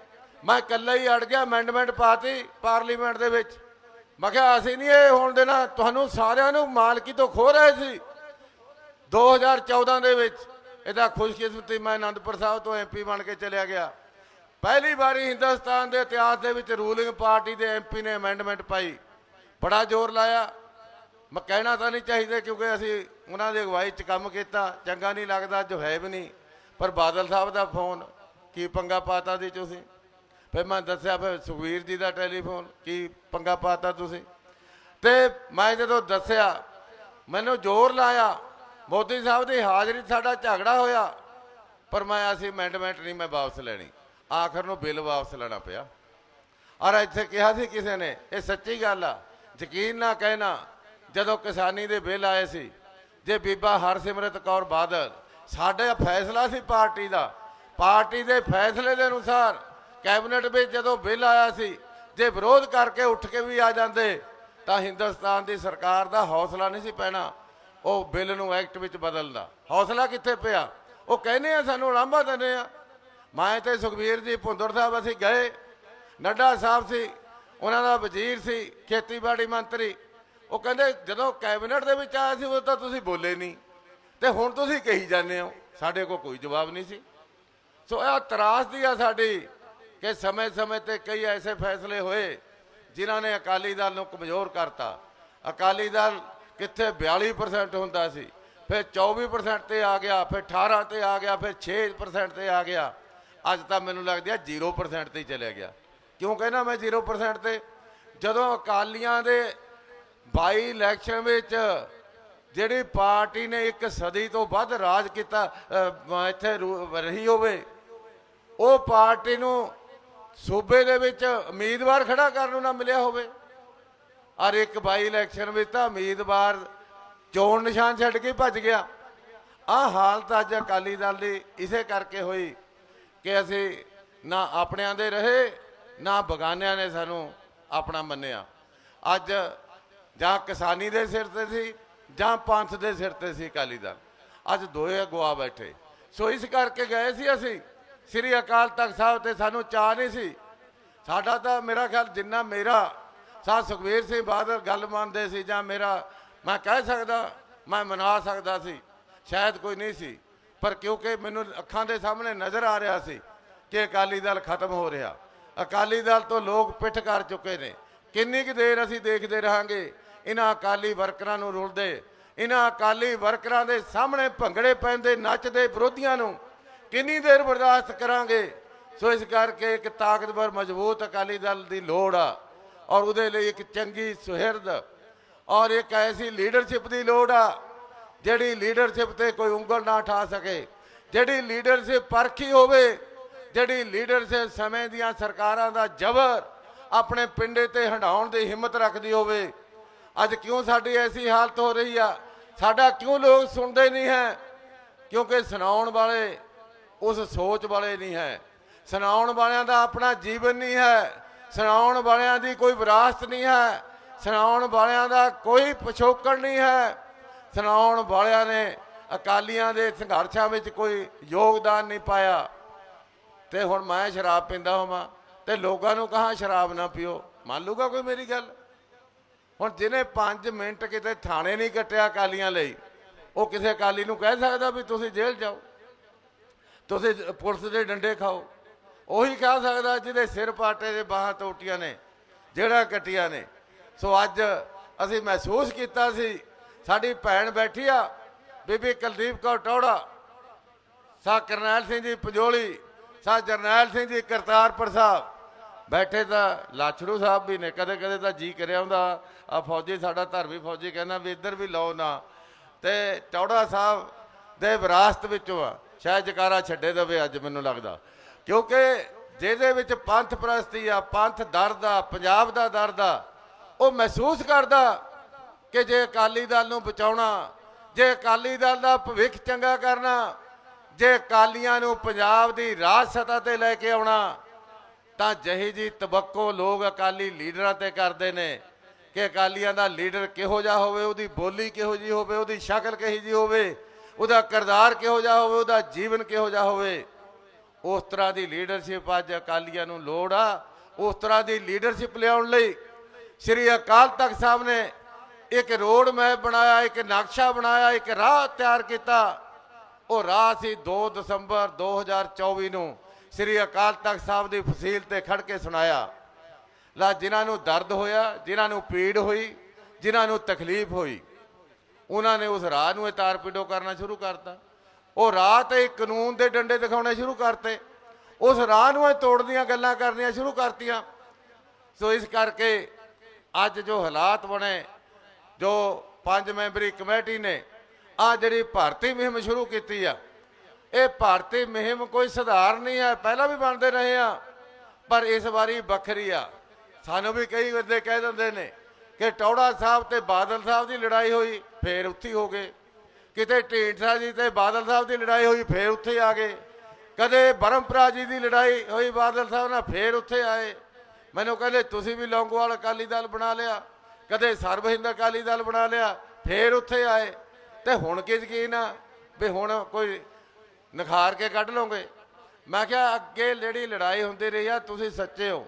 ਮੈਂ ਇਕੱਲਾ ਹੀ ਅੜ ਗਿਆ ਅਮੈਂਡਮੈਂਟ ਪਾਤੀ ਪਾਰਲੀਮੈਂਟ ਦੇ ਵਿੱਚ। ਮੈਂ ਕਿਹਾ, ਅਸੀਂ ਨਹੀਂ ਇਹ ਹੋਣ ਦੇਣਾ। ਤੁਹਾਨੂੰ ਸਾਰਿਆਂ ਨੂੰ ਮਾਲਕੀ ਤੋਂ ਖੋ ਰਹੇ ਸੀ। 2014 ਦੇ ਵਿੱਚ ਇਹਦਾ ਖੁਸ਼ਕਿਸਮਤੀ ਮੈਂ ਆਨੰਦਪੁਰ ਸਾਹਿਬ ਤੋਂ ਐਮਪੀ ਬਣ ਕੇ ਚਲਿਆ ਗਿਆ। ਪਹਿਲੀ ਵਾਰੀ ਹਿੰਦੁਸਤਾਨ ਦੇ ਇਤਿਹਾਸ ਦੇ ਵਿੱਚ ਰੂਲਿੰਗ ਪਾਰਟੀ ਦੇ ਐਮਪੀ ਨੇ ਅਮੈਂਡਮੈਂਟ ਪਾਈ। ਬੜਾ ਜ਼ੋਰ ਲਾਇਆ। ਮੈਂ ਕਹਿਣਾ ਤਾਂ ਨਹੀਂ ਚਾਹੀਦਾ ਕਿਉਂਕਿ ਅਸੀਂ ਉਹਨਾਂ ਦੀ ਅਗਵਾਈ 'ਚ ਕੰਮ ਕੀਤਾ। ਚੰਗਾ ਨਹੀਂ ਲੱਗਦਾ, ਜੋ ਹੈ ਵੀ ਨਹੀਂ। ਪਰ ਬਾਦਲ ਸਾਹਿਬ ਦਾ ਫੋਨ, ਕੀ ਪੰਗਾ ਪਾਤਾ ਦੀ ਤੁਸੀਂ? ਫਿਰ ਮੈਂ ਦੱਸਿਆ ਫਿਰ ਸੁਖਵੀਰ ਜੀ ਦਾ ਟੈਲੀਫੋਨ, ਕੀ ਪੰਗਾ ਪਾਤਾ ਤੁਸੀਂ? ਤੇ ਮੈਂ ਜਦੋਂ ਦੱਸਿਆ, ਮੈਨੂੰ ਜ਼ੋਰ ਲਾਇਆ, ਮੋਦੀ ਸਾਹਿਬ ਦੀ ਹਾਜ਼ਰੀ ਸਾਡਾ ਝਗੜਾ ਹੋਇਆ, ਪਰ ਮੈਂ ਅਸੀਂ ਅਮੈਂਡਮੈਂਟ ਨਹੀਂ ਮੈਂ ਵਾਪਸ ਲੈਣੀ। ਆਖਰ ਨੂੰ ਬਿੱਲ ਵਾਪਸ ਲੈਣਾ ਪਿਆ। ਔਰ ਇੱਥੇ ਕਿਹਾ ਸੀ ਕਿਸੇ ਨੇ, ਇਹ ਸੱਚੀ ਗੱਲ ਆ, ਯਕੀਨ ਨਾ ਕਹਿਣਾ, ਜਦੋਂ ਕਿਸਾਨੀ ਦੇ ਬਿੱਲ ਆਏ ਸੀ, ਜੇ ਬੀਬਾ ਹਰਸਿਮਰਤ ਕੌਰ ਬਾਦਲ, ਸਾਡੇ ਫੈਸਲਾ ਸੀ ਪਾਰਟੀ ਦਾ। ਪਾਰਟੀ ਦੇ ਫੈਸਲੇ ਦੇ ਅਨੁਸਾਰ ਕੈਬਨਿਟ ਵਿੱਚ ਜਦੋਂ ਬਿੱਲ ਆਇਆ ਸੀ, ਜੇ ਵਿਰੋਧ ਕਰਕੇ ਉੱਠ ਕੇ ਵੀ ਆ ਜਾਂਦੇ, ਤਾਂ ਹਿੰਦੁਸਤਾਨ ਦੀ ਸਰਕਾਰ ਦਾ ਹੌਸਲਾ ਨਹੀਂ ਸੀ ਪੈਣਾ ਉਹ ਬਿੱਲ ਨੂੰ ਐਕਟ ਵਿੱਚ ਬਦਲਦਾ। ਹੌਸਲਾ ਕਿੱਥੇ ਪਿਆ? ਉਹ ਕਹਿੰਦੇ ਆ, ਸਾਨੂੰ ਲਾਂਭਾ ਦਿੰਦੇ ਆ। ਮੈਂ ਤੇ ਸੁਖਬੀਰ ਜੀ ਭੁੰਦੜ ਸਾਹਿਬ ਅਸੀਂ ਗਏ। ਨੱਡਾ ਸਾਹਿਬ ਸੀ, ਉਹਨਾਂ ਦਾ ਵਜ਼ੀਰ ਸੀ, ਖੇਤੀਬਾੜੀ ਮੰਤਰੀ। ਉਹ ਕਹਿੰਦੇ, ਜਦੋਂ ਕੈਬਨਿਟ ਦੇ ਵਿੱਚ ਆਇਆ ਸੀ, ਉਦੋਂ ਤਾਂ ਤੁਸੀਂ ਬੋਲੇ ਨਹੀਂ। ਤੇ ਹੁਣ ਤੁਸੀਂ ਕਹੀ ਜਾਂਦੇ ਹੋ, ਸਾਡੇ ਕੋਲ ਕੋਈ ਜਵਾਬ ਨਹੀਂ ਸੀ। ਸੋ ਇਹ ਤਰਾਸ ਦੀ ਆ ਸਾਡੀ ਕਿ ਸਮੇਂ-ਸਮੇਂ ਤੇ ਕਈ ਐਸੇ ਫੈਸਲੇ ਹੋਏ ਜਿਨ੍ਹਾਂ ਨੇ ਅਕਾਲੀ ਦਲ ਨੂੰ ਕਮਜ਼ੋਰ ਕਰਤਾ। ਅਕਾਲੀ ਦਲ ਕਿੱਥੇ 42% ਹੁੰਦਾ ਸੀ, ਫਿਰ 24% ਤੇ ਆ ਗਿਆ, ਫਿਰ 18 ਤੇ ਆ ਗਿਆ, ਫਿਰ 6% ਤੇ ਆ ਗਿਆ। ਅੱਜ ਤਾਂ ਮੈਨੂੰ ਲੱਗਦਾ 0% ਤੇ ਹੀ ਚਲਿਆ ਗਿਆ। ਕਿਉਂ ਕਹਿੰਦਾ ਮੈਂ 0% ਤੇ? ਜਦੋਂ ਅਕਾਲੀਆਂ ਦੇ ਬਾਈ ਇਲੈਕਸ਼ਨ ਵਿੱਚ ਜਿਹੜੀ ਪਾਰਟੀ ਨੇ ਇੱਕ ਸਦੀ ਤੋਂ ਵੱਧ ਰਾਜ ਕੀਤਾ ਇੱਥੇ ਰੂ- ਰਹੀ ਹੋਵੇ, ਉਹ ਪਾਰਟੀ ਨੂੰ ਸੂਬੇ ਦੇ ਵਿੱਚ ਉਮੀਦਵਾਰ ਖੜਾ ਕਰਨ ਨੂੰ ਨਾ ਮਿਲਿਆ ਹੋਵੇ। ਔਰ ਇੱਕ ਬਾਈ ਇਲੈਕਸ਼ਨ ਵਿੱਚ ਤਾਂ ਉਮੀਦਵਾਰ ਚੋਣ ਨਿਸ਼ਾਨ ਛੱਡ ਕੇ ਭੱਜ ਗਿਆ। ਆਹ ਹਾਲਤ ਅੱਜ ਅਕਾਲੀ ਦਲ ਦੀ ਇਸੇ ਕਰਕੇ ਹੋਈ ਕਿ ਅਸੀਂ ਨਾ ਆਪਣਿਆਂ ਦੇ ਰਹੇ, ਨਾ ਬਗਾਨਿਆਂ ਨੇ ਸਾਨੂੰ ਆਪਣਾ ਮੰਨਿਆ। ਅੱਜ ਜਾਂ ਕਿਸਾਨੀ ਦੇ ਸਿਰ ਤੇ ਸੀ ਜਾਂ ਪੰਥ ਦੇ ਸਿਰ ਤੇ ਸੀ ਅਕਾਲੀ ਦਲ। ਅੱਜ ਦੋਏ ਅਗਵਾ ਬੈਠੇ। ਸੋ ਇਸ ਕਰਕੇ ਗਏ ਸੀ ਅਸੀਂ ਸ੍ਰੀ ਅਕਾਲ ਤਖਤ ਸਾਹਿਬ ਤੇ ਸਾਨੂੰ ਚਾਹ ਨਹੀਂ ਸੀ। ਸਾਡਾ ਤਾਂ ਮੇਰਾ ਖਿਆਲ ਜਿੰਨਾ ਮੇਰਾ ਸਾ ਸੁਖਵੀਰ ਸਿੰਘ ਬਾਦਲ ਗੱਲ ਮੰਨਦੇ ਸੀ ਜਾਂ ਮੇਰਾ, ਮੈਂ ਕਹਿ ਸਕਦਾ, ਮੈਂ ਮਨਾ ਸਕਦਾ ਸੀ, ਸ਼ਾਇਦ ਕੋਈ ਨਹੀਂ ਸੀ। ਪਰ ਕਿਉਂਕਿ ਮੈਨੂੰ ਅੱਖਾਂ ਦੇ ਸਾਹਮਣੇ ਨਜ਼ਰ ਆ ਰਿਹਾ ਸੀ ਕਿ ਅਕਾਲੀ ਦਲ ਖਤਮ ਹੋ ਰਿਹਾ। ਅਕਾਲੀ ਦਲ ਤੋਂ ਲੋਕ ਪਿੱਠ ਕਰ ਚੁੱਕੇ ਨੇ। ਕਿੰਨੀ ਕੁ ਦੇਰ ਅਸੀਂ ਦੇਖਦੇ ਰਹਾਂਗੇ? ਇਹਨਾਂ ਅਕਾਲੀ ਵਰਕਰਾਂ ਨੂੰ ਰੁਲਦੇ, ਇਹਨਾਂ ਅਕਾਲੀ ਵਰਕਰਾਂ ਦੇ ਸਾਹਮਣੇ ਭੰਗੜੇ ਪੈਂਦੇ, ਨੱਚਦੇ ਵਿਰੋਧੀਆਂ ਨੂੰ ਕਿੰਨੀ ਦੇਰ ਬਰਦਾਸ਼ਤ ਕਰਾਂਗੇ? ਸੋ ਇਸ ਕਰਕੇ ਇੱਕ ਤਾਕਤਵਰ ਮਜ਼ਬੂਤ ਅਕਾਲੀ ਦਲ ਦੀ ਲੋੜ ਆ ਔਰ ਉਹਦੇ ਲਈ ਇੱਕ ਚੰਗੀ ਸੁਹਿਰਦ ਔਰ ਇੱਕ ਐਸੀ ਲੀਡਰਸ਼ਿਪ ਦੀ ਲੋੜ ਆ ਜਿਹੜੀ ਲੀਡਰਸ਼ਿਪ ਤੇ ਕੋਈ ਉਂਗਲ ਨਾ ਉਠਾ ਸਕੇ, ਜਿਹੜੀ ਲੀਡਰਸ਼ਿਪ ਪਰਖੀ ਹੋਵੇ, ਜਿਹੜੀ ਲੀਡਰਸ਼ਿਪ ਸਮੇਂ ਦੀਆਂ ਸਰਕਾਰਾਂ ਦਾ ਜ਼ਬਰ ਆਪਣੇ ਪਿੰਡੇ ਤੇ ਹੰਡਾਉਣ ਦੀ ਹਿੰਮਤ ਰੱਖਦੀ ਹੋਵੇ। ਅੱਜ ਕਿਉਂ ਸਾਡੀ ਐਸੀ ਹਾਲਤ ਹੋ ਰਹੀ ਆ? ਸਾਡਾ ਕਿਉਂ ਲੋਕ ਸੁਣਦੇ ਨਹੀਂ ਹੈ? ਕਿਉਂਕਿ ਸੁਣਾਉਣ ਵਾਲੇ ਉਸ ਸੋਚ ਵਾਲੇ ਨਹੀਂ ਹੈ। ਸੁਣਾਉਣ ਵਾਲਿਆਂ ਦਾ ਆਪਣਾ ਜੀਵਨ ਨਹੀਂ ਹੈ। ਸੁਣਾਉਣ ਵਾਲਿਆਂ ਦੀ ਕੋਈ ਵਿਰਾਸਤ ਨਹੀਂ ਹੈ। ਸੁਣਾਉਣ ਵਾਲਿਆਂ ਦਾ ਕੋਈ ਪਿਛੋਕੜ ਨਹੀਂ ਹੈ। ਸੁਣਾਉਣ ਵਾਲਿਆਂ ਨੇ ਅਕਾਲੀਆਂ ਦੇ ਸੰਘਰਸ਼ਾਂ ਵਿੱਚ ਕੋਈ ਯੋਗਦਾਨ ਨਹੀਂ ਪਾਇਆ। ਤੇ ਹੁਣ ਮੈਂ ਸ਼ਰਾਬ ਪੀਂਦਾ ਹੋਵਾਂ ਤੇ ਲੋਕਾਂ ਨੂੰ ਕਹਾਂ ਸ਼ਰਾਬ ਨਾ ਪੀਓ। ਮੰਨ ਲੂਗਾ ਕੋਈ ਮੇਰੀ ਗੱਲ? ਹੁਣ ਜਿਹਨੇ 5 ਮਿੰਟ ਕਿਤੇ ਥਾਣੇ ਨਹੀਂ ਕੱਟਿਆ ਅਕਾਲੀਆਂ ਲਈ, ਉਹ ਕਿਸੇ ਅਕਾਲੀ ਨੂੰ ਕਹਿ ਸਕਦਾ ਵੀ ਤੁਸੀਂ ਜੇਲ੍ਹ ਜਾਓ। ਤੁਸੀਂ ਪੁਲਿਸ ਦੇ ਡੰਡੇ ਖਾਓ। ਉਹੀ ਕਹਿ ਸਕਦਾ ਜਿਹਦੇ ਸਿਰ ਪਾਟੇ ਦੇ ਬਾਹਾਂ ਟੋਟੀਆਂ ਨੇ, ਜਿਹੜਾ ਕੱਟੀਆਂ ਨੇ। ਸੋ ਅੱਜ ਅਸੀਂ ਮਹਿਸੂਸ ਕੀਤਾ ਸੀ, ਸਾਡੀ ਭੈਣ ਬੈਠੀ ਆ, ਬੀਬੀ ਕੁਲਦੀਪ ਕੌਰ ਟੌੜਾ ਸਾ ਕਰਨੈਲ ਸਿੰਘ ਜੀ ਪੰਜੋਲੀ, ਸਾ ਜਰਨੈਲ ਸਿੰਘ ਜੀ ਕਰਤਾਰਪੁਰ ਸਾਹਿਬ। ਬੈਠੇ ਤਾਂ ਲਾਛੜੂ ਸਾਹਿਬ ਵੀ ਨੇ ਕਦੇ ਕਦੇ ਤਾਂ ਜੀ ਕਰਿਆ ਹੁੰਦਾ, ਆ ਫੌਜੀ ਸਾਡਾ ਧਰਮੀ ਫੌਜੀ ਕਹਿੰਦਾ ਵੀ ਇੱਧਰ ਵੀ ਲਾਓ ਨਾ। ਤੇ ਟੌੜਾ ਸਾਹਿਬ ਦੇ ਵਿਰਾਸਤ ਵਿੱਚੋਂ ਆ। ਸ਼ਾਇਦ ਜਕਾਰਾ ਛੱਡੇ ਦਵੇ ਅੱਜ ਮੈਨੂੰ ਲੱਗਦਾ। ਕਿਉਂਕਿ ਜਿਹਦੇ ਵਿੱਚ ਪੰਥ ਪ੍ਰਸਤੀ ਆ, ਪੰਥ ਦਰਦ ਆ, ਪੰਜਾਬ ਦਾ ਦਰਦ ਆ, ਉਹ ਮਹਿਸੂਸ ਕਰਦਾ ਕਿ ਜੇ ਅਕਾਲੀ ਦਲ ਨੂੰ ਬਚਾਉਣਾ, ਜੇ ਅਕਾਲੀ ਦਲ ਦਾ ਭਵਿੱਖ ਚੰਗਾ ਕਰਨਾ, ਜੇ ਅਕਾਲੀਆਂ ਨੂੰ ਪੰਜਾਬ ਦੀ ਰਾਜ ਸਤਾ ਤੇ ਲੈ ਕੇ ਆਉਣਾ, ਤਾਂ ਜਹੀ ਜੀ ਤਬੱਕੋ ਲੋਕ ਅਕਾਲੀ ਲੀਡਰਾਂ ਤੇ ਕਰਦੇ ਨੇ ਕਿ ਅਕਾਲੀਆਂ ਦਾ ਲੀਡਰ ਕਿਹੋ ਜਿਹਾ ਹੋਵੇ, ਉਹਦੀ ਬੋਲੀ ਕਿਹੋ ਜੀ ਹੋਵੇ, ਉਹਦੀ ਸ਼ਕਲ ਕਿਹੋ ਜੀ ਹੋਵੇ ਉਹਦਾ ਕਿਰਦਾਰ ਕਿਹੋ ਜਿਹਾ ਹੋਵੇ, ਉਹਦਾ ਜੀਵਨ ਕਿਹੋ ਜਿਹਾ ਹੋਵੇ, ਉਸ ਤਰ੍ਹਾਂ ਦੀ ਲੀਡਰਸ਼ਿਪ ਅੱਜ ਅਕਾਲੀਆਂ ਨੂੰ ਲੋੜ ਆ। ਉਸ ਤਰ੍ਹਾਂ ਦੀ ਲੀਡਰਸ਼ਿਪ ਲਿਆਉਣ ਲਈ ਸ੍ਰੀ ਅਕਾਲ ਤਖਤ ਸਾਹਿਬ ਨੇ ਇੱਕ ਰੋਡ ਮੈਪ ਬਣਾਇਆ, ਇੱਕ ਨਕਸ਼ਾ ਬਣਾਇਆ, ਇੱਕ ਰਾਹ ਤਿਆਰ ਕੀਤਾ। ਉਹ ਰਾਹ ਸੀ 2 ਦਸੰਬਰ 2024 ਨੂੰ ਸ੍ਰੀ ਅਕਾਲ ਤਖਤ ਸਾਹਿਬ ਦੀ ਫਸੀਲ ਤੇ ਖੜ ਕੇ ਸੁਣਾਇਆ। ਲਾ ਜਿਨ੍ਹਾਂ ਨੂੰ ਦਰਦ ਹੋਇਆ, ਜਿਨ੍ਹਾਂ ਨੂੰ ਪੀੜ ਹੋਈ, ਜਿਨ੍ਹਾਂ ਨੂੰ ਤਕਲੀਫ ਹੋਈ ਉਹਨਾਂ ਨੇ ਉਸ ਰਾਹ ਨੂੰ ਇਹ ਤਾਰਪੀਡੋ ਕਰਨਾ ਸ਼ੁਰੂ ਕਰਤਾ। ਉਹ ਰਾਹ ਤੇ ਕਾਨੂੰਨ ਦੇ ਡੰਡੇ ਦਿਖਾਉਣੇ ਸ਼ੁਰੂ ਕਰਤੇ। ਉਸ ਰਾਹ ਨੂੰ ਇਹ ਤੋੜਦੀਆਂ ਗੱਲਾਂ ਕਰਨੀਆਂ ਸ਼ੁਰੂ ਕਰਤੀਆਂ। ਸੋ ਇਸ ਕਰਕੇ ਅੱਜ ਜੋ ਹਾਲਾਤ ਬਣੇ, ਜੋ ਪੰਜ ਮੈਂਬਰੀ ਕਮੇਟੀ ਨੇ ਆ ਜਿਹੜੀ ਭਾਰਤੀ ਮੁਹਿੰਮ ਸ਼ੁਰੂ ਕੀਤੀ ਆ, ਇਹ ਭਾਰਤੀ ਮੁਹਿੰਮ ਕੋਈ ਸੁਧਾਰ ਨਹੀਂ ਹੈ ਪਹਿਲਾਂ ਵੀ ਬਣਦੇ ਰਹੇ ਆ, ਪਰ ਇਸ ਵਾਰੀ ਵੱਖਰੀ ਆ। ਸਾਨੂੰ ਵੀ ਕਈ ਬੰਦੇ ਕਹਿ ਦਿੰਦੇ ਨੇ ਕਿ ਟੌੜਾ ਸਾਹਿਬ ਤੇ ਬਾਦਲ ਸਾਹਿਬ ਦੀ ਲੜਾਈ ਹੋਈ, ਫੇਰ ਉੱਥੇ ਹੋ ਗਏ। ਕਿਤੇ ਢੀਂਡਸਾ ਜੀ ਤੇ ਬਾਦਲ ਸਾਹਿਬ ਦੀ ਲੜਾਈ ਹੋਈ, ਫੇਰ ਉੱਥੇ ਆ ਗਏ। ਕਦੇ ਬਰਮਪੁਰਾ ਜੀ ਦੀ ਲੜਾਈ ਹੋਈ, ਬਾਦਲ ਸਾਹਿਬ ਨਾਲ ਫੇਰ ਉੱਥੇ ਆਏ। ਮੈਨੂੰ ਕਹਿੰਦੇ, ਤੁਸੀਂ ਵੀ ਲੌਂਗੋਵਾਲ ਅਕਾਲੀ ਦਲ ਬਣਾ ਲਿਆ। ਕਦੇ ਸਰਬ ਹਿੰਦ ਅਕਾਲੀ ਦਲ ਬਣਾ ਲਿਆ, ਫੇਰ ਉੱਥੇ ਆਏ। ਤੇ ਹੁਣ ਕੀ ਯਕੀਨ ਆ ਵੀ ਹੁਣ ਕੋਈ ਨਿਖਾਰ ਕੇ ਕੱਢ ਲਓਗੇ? ਮੈਂ ਕਿਹਾ, ਅੱਗੇ ਜਿਹੜੀ ਲੜਾਈ ਹੁੰਦੀ ਰਹੀ ਆ, ਤੁਸੀਂ ਸੱਚੇ ਹੋ।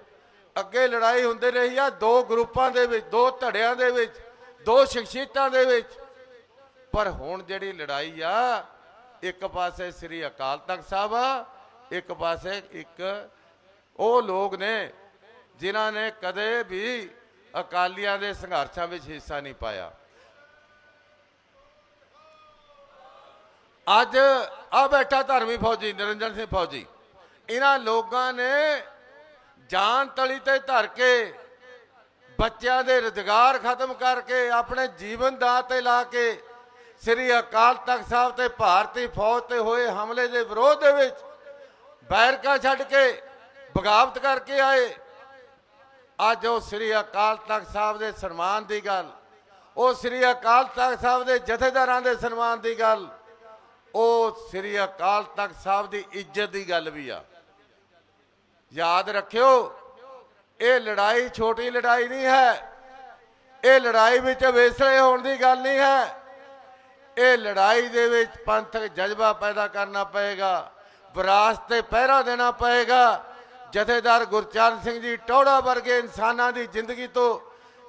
ਅੱਗੇ ਲੜਾਈ ਹੁੰਦੀ ਰਹੀ ਆ, ਦੋ ਗਰੁੱਪਾਂ ਦੇ ਵਿੱਚ, ਦੋ ਧੜਿਆਂ ਦੇ ਵਿੱਚ, ਦੋ ਸ਼ਖਸੀਅਤਾਂ ਦੇ ਵਿੱਚ। ਪਰ ਹੁਣ ਜਿਹੜੀ ਲੜਾਈ ਆ, ਇੱਕ ਪਾਸੇ ਸ੍ਰੀ ਅਕਾਲ ਤਖਤ ਸਾਹਿਬ ਆ, ਇੱਕ ਪਾਸੇ ਇੱਕ ਉਹ ਲੋਕ ਨੇ ਜਿਨ੍ਹਾਂ ਨੇ ਕਦੇ ਵੀ ਅਕਾਲੀਆਂ ਦੇ ਸੰਘਰਸ਼ਾਂ ਵਿੱਚ ਹਿੱਸਾ ਨਹੀਂ ਪਾਇਆ। ਅੱਜ ਆ ਬੈਠਾ ਧਰਮੀ ਫੌਜੀ ਨਿਰੰਜਨ ਸਿੰਘ ਫੌਜੀ। ਇਹਨਾਂ ਲੋਕਾਂ ਨੇ ਜਾਨ ਤਲੀ ਤੇ ਧਰ ਕੇ ਬੱਚਿਆਂ ਦੇ ਰੁਜ਼ਗਾਰ ਖਤਮ ਕਰਕੇ ਆਪਣੇ ਜੀਵਨ ਦਾ ਤੇ ਲਾ ਕੇ ਸ੍ਰੀ ਅਕਾਲ ਤਖਤ ਸਾਹਿਬ ਤੇ ਭਾਰਤੀ ਫੌਜ ਤੇ ਹੋਏ ਹਮਲੇ ਦੇ ਵਿਰੋਧ ਦੇ ਵਿੱਚ ਬੈਰਕਾ ਛੱਡ ਕੇ ਬਗਾਵਤ ਕਰਕੇ ਆਏ। ਅੱਜ ਉਹ ਸ੍ਰੀ ਅਕਾਲ ਤਖਤ ਸਾਹਿਬ ਦੇ ਸਨਮਾਨ ਦੀ ਗੱਲ, ਉਹ ਸ੍ਰੀ ਅਕਾਲ ਤਖਤ ਸਾਹਿਬ ਦੇ ਜਥੇਦਾਰਾਂ ਦੇ ਸਨਮਾਨ ਦੀ ਗੱਲ, ਉਹ ਸ੍ਰੀ ਅਕਾਲ ਤਖਤ ਸਾਹਿਬ ਦੀ ਇੱਜ਼ਤ ਦੀ ਗੱਲ ਵੀ ਆ। ਯਾਦ ਰੱਖਿਓ, ਇਹ ਲੜਾਈ ਛੋਟੀ ਲੜਾਈ ਨਹੀਂ ਹੈ। ਇਹ ਲੜਾਈ ਵਿੱਚ ਵੇਸਲੇ ਹੋਣ ਦੀ ਗੱਲ ਨਹੀਂ ਹੈ। ਇਹ ਲੜਾਈ ਦੇ ਵਿੱਚ ਪੰਥਕ ਜਜ਼ਬਾ ਪੈਦਾ ਕਰਨਾ ਪਏਗਾ, ਵਿਰਾਸਤ ਤੇ ਪਹਿਰਾ ਦੇਣਾ ਪਏਗਾ। ਜਥੇਦਾਰ ਗੁਰਚਰਨ ਸਿੰਘ ਜੀ ਟੌੜਾ ਵਰਗੇ ਇਨਸਾਨਾਂ ਦੀ ਜ਼ਿੰਦਗੀ ਤੋਂ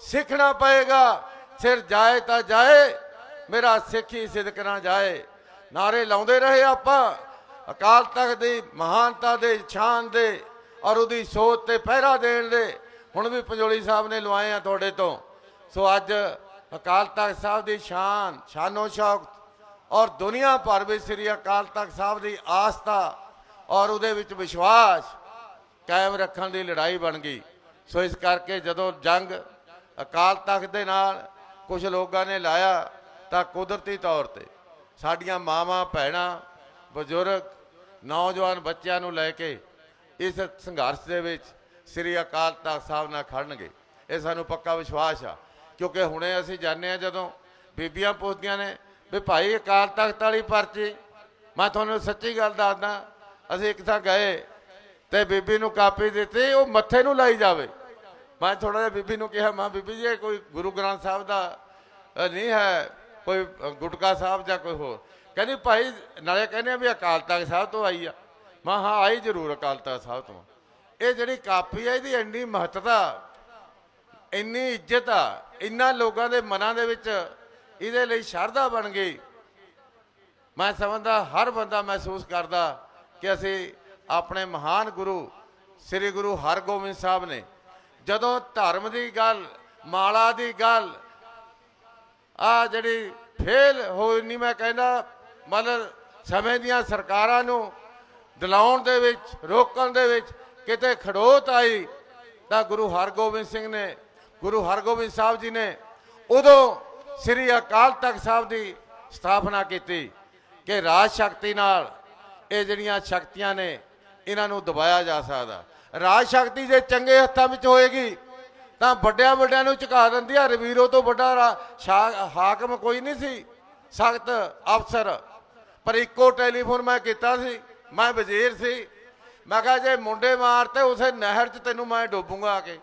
ਸਿੱਖਣਾ ਪਏਗਾ। ਸਿਰ ਜਾਏ ਤਾਂ ਜਾਏ, ਮੇਰਾ ਸਿੱਖੀ ਸਿਦਕ ਨਾ ਜਾਏ। ਨਾਰੇ ਲਾਉਂਦੇ ਰਹੇ ਆਪਾਂ, ਅਕਾਲ ਤਖਤ ਦੀ ਮਹਾਨਤਾ ਦੇ ਸ਼ਾਨ ਦੇ ਔਰ ਉਹਦੀ ਸੋਚ ਤੇ ਪਹਿਰਾ ਦੇਣ ਦੇ ਹੁਣ ਵੀ ਪੰਜੋਲੀ ਸਾਹਿਬ ਨੇ ਲਵਾਏ ਆ ਤੁਹਾਡੇ ਤੋਂ। ਸੋ ਅੱਜ ਅਕਾਲ ਤਖਤ ਸਾਹਿਬ ਦੀ ਸ਼ਾਨ, ਸ਼ਾਨੋ ਸ਼ੌਕਤ ਔਰ ਦੁਨੀਆ ਭਰ ਵਿੱਚ ਸ੍ਰੀ ਅਕਾਲ ਤਖਤ ਸਾਹਿਬ ਦੀ ਆਸਥਾ ਔਰ ਉਹਦੇ ਵਿੱਚ ਵਿਸ਼ਵਾਸ ਕਾਇਮ ਰੱਖਣ ਦੀ ਲੜਾਈ ਬਣ ਗਈ। ਸੋ ਇਸ ਕਰਕੇ ਜਦੋਂ ਜੰਗ ਅਕਾਲ ਤਖਤ ਦੇ ਨਾਲ ਕੁਝ ਲੋਕਾਂ ਨੇ ਲਾਇਆ ਤਾਂ ਕੁਦਰਤੀ ਤੌਰ ਤੇ ਸਾਡੀਆਂ ਮਾਵਾਂ, ਭੈਣਾਂ, ਬਜ਼ੁਰਗ, ਨੌਜਵਾਨ ਬੱਚਿਆਂ ਨੂੰ ਲੈ ਕੇ ਇਸ ਸੰਘਰਸ਼ ਦੇ ਵਿੱਚ ਸ੍ਰੀ ਅਕਾਲ ਤਖਤ ਸਾਹਿਬ ਨਾਲ ਖੜਨਗੇ। ਇਹ ਸਾਨੂੰ ਪੱਕਾ ਵਿਸ਼ਵਾਸ ਆ, ਕਿਉਂਕਿ ਹੁਣੇ ਅਸੀਂ ਜਾਣਦੇ ਆ ਜਦੋਂ ਬੀਬੀਆਂ ਪੁੱਛਦੀਆਂ ਨੇ ਵੀ ਭਾਈ ਅਕਾਲ ਤਖਤ ਵਾਲੀ ਪਰਚੀ, ਮੈਂ ਤੁਹਾਨੂੰ ਸੱਚੀ ਗੱਲ ਦੱਸਦਾ, ਅਸੀਂ ਇੱਕ ਥਾਂ ਗਏ ਤੇ ਬੀਬੀ ਨੂੰ ਕਾਪੀ ਦਿੱਤੀ, ਉਹ ਮੱਥੇ ਨੂੰ ਲਾਈ ਜਾਵੇ। ਮੈਂ ਥੋੜਾ ਜਿਹਾ ਬੀਬੀ ਨੂੰ ਕਿਹਾ, ਮਾਂ ਬੀਬੀ ਜੀ, ਇਹ ਕੋਈ ਗੁਰੂ ਗ੍ਰੰਥ ਸਾਹਿਬ ਦਾ ਨਹੀਂ ਹੈ, ਕੋਈ ਗੁਟਕਾ ਸਾਹਿਬ ਜਾਂ ਕੋਈ ਹੋਰ। ਕਹਿੰਦੀ, ਭਾਈ, ਨਾਲੇ ਕਹਿੰਦੇ ਆ ਵੀ ਅਕਾਲ ਤਖਤ ਸਾਹਿਬ ਤੋਂ ਆਈ ਆ। ਮੈਂ ਹਾਂ, ਆਈ ਜ਼ਰੂਰ ਅਕਾਲ ਤਖਤ ਸਾਹਿਬ ਤੋਂ। ਇਹ ਜਿਹੜੀ ਕਾਪੀ ਆ ਇਹਦੀ ਇੰਨੀ ਮਹੱਤਤਾ, ਇੰਨੀ ਇੱਜ਼ਤ ਆ, ਇੰਨਾ ਲੋਕਾਂ ਦੇ ਮਨਾਂ ਦੇ ਵਿੱਚ ਇਹਦੇ ਲਈ ਸ਼ਰਧਾ ਬਣ ਗਈ। ਮੈਂ ਸਮਝਦਾ, ਹਰ ਬੰਦਾ ਮਹਿਸੂਸ ਕਰਦਾ ਕਿ ਅਸੀਂ ਆਪਣੇ ਮਹਾਨ ਗੁਰੂ, ਸ੍ਰੀ ਗੁਰੂ ਹਰਗੋਬਿੰਦ ਸਾਹਿਬ ਨੇ, ਜਦੋਂ ਧਰਮ ਦੀ ਗੱਲ, ਮਾਲਾ ਦੀ ਗੱਲ, ਆ ਜਿਹੜੀ ਫੇਲ ਹੋਈ, ਨਹੀਂ ਮੈਂ ਕਹਿੰਦਾ, ਮਤਲਬ ਸਮੇਂ ਦੀਆਂ ਸਰਕਾਰਾਂ ਨੂੰ ਦਿਲਾਉਣ ਦੇ ਵਿੱਚ, ਰੋਕਣ ਦੇ ਵਿੱਚ ਕਿਤੇ ਖੜੋਤ ਆਈ ਤਾਂ ਗੁਰੂ ਹਰਗੋਬਿੰਦ ਸਿੰਘ ਨੇ, ਗੁਰੂ ਹਰਗੋਬਿੰਦ ਸਾਹਿਬ ਜੀ ਨੇ ਉਦੋਂ ਸ੍ਰੀ ਅਕਾਲ ਤਖਤ ਸਾਹਿਬ ਦੀ ਸਥਾਪਨਾ ਕੀਤੀ ਕਿ ਰਾਜ ਸ਼ਕਤੀ ਨਾਲ ਇਹ ਜਿਹੜੀਆਂ ਸ਼ਕਤੀਆਂ ਨੇ ਇਹਨਾਂ ਨੂੰ ਦਬਾਇਆ ਜਾ ਸਕਦਾ। ਰਾਜ ਸ਼ਕਤੀ ਜੇ ਚੰਗੇ ਹੱਥਾਂ ਵਿੱਚ ਹੋਏਗੀ ਤਾਂ ਵੱਡਿਆਂ ਵੱਡਿਆਂ ਨੂੰ ਝੁਕਾ ਦਿੰਦੀ ਆ। ਰਵੀਰੋ ਤੋਂ ਵੱਡਾ ਰਾ- ਸ਼ਾ- ਹਾਕਮ ਕੋਈ ਨਹੀਂ ਸੀ, ਸਖਤ ਅਫਸਰ। ਪਰ ਇੱਕੋ ਟੈਲੀਫੋਨ ਮੈਂ ਕੀਤਾ ਸੀ ਮੈਂ ਵਜ਼ੀਰ ਸੀ। ਮੈਂ ਕਿਹਾ ਜੇ ਮੁੰਡੇ ਮਾਰਤੇ ਉਸੇ ਨਹਿਰ 'ਚ ਤੈਨੂੰ ਮੈਂ ਡੋਬੂੰਗਾ ਆ ਕੇ।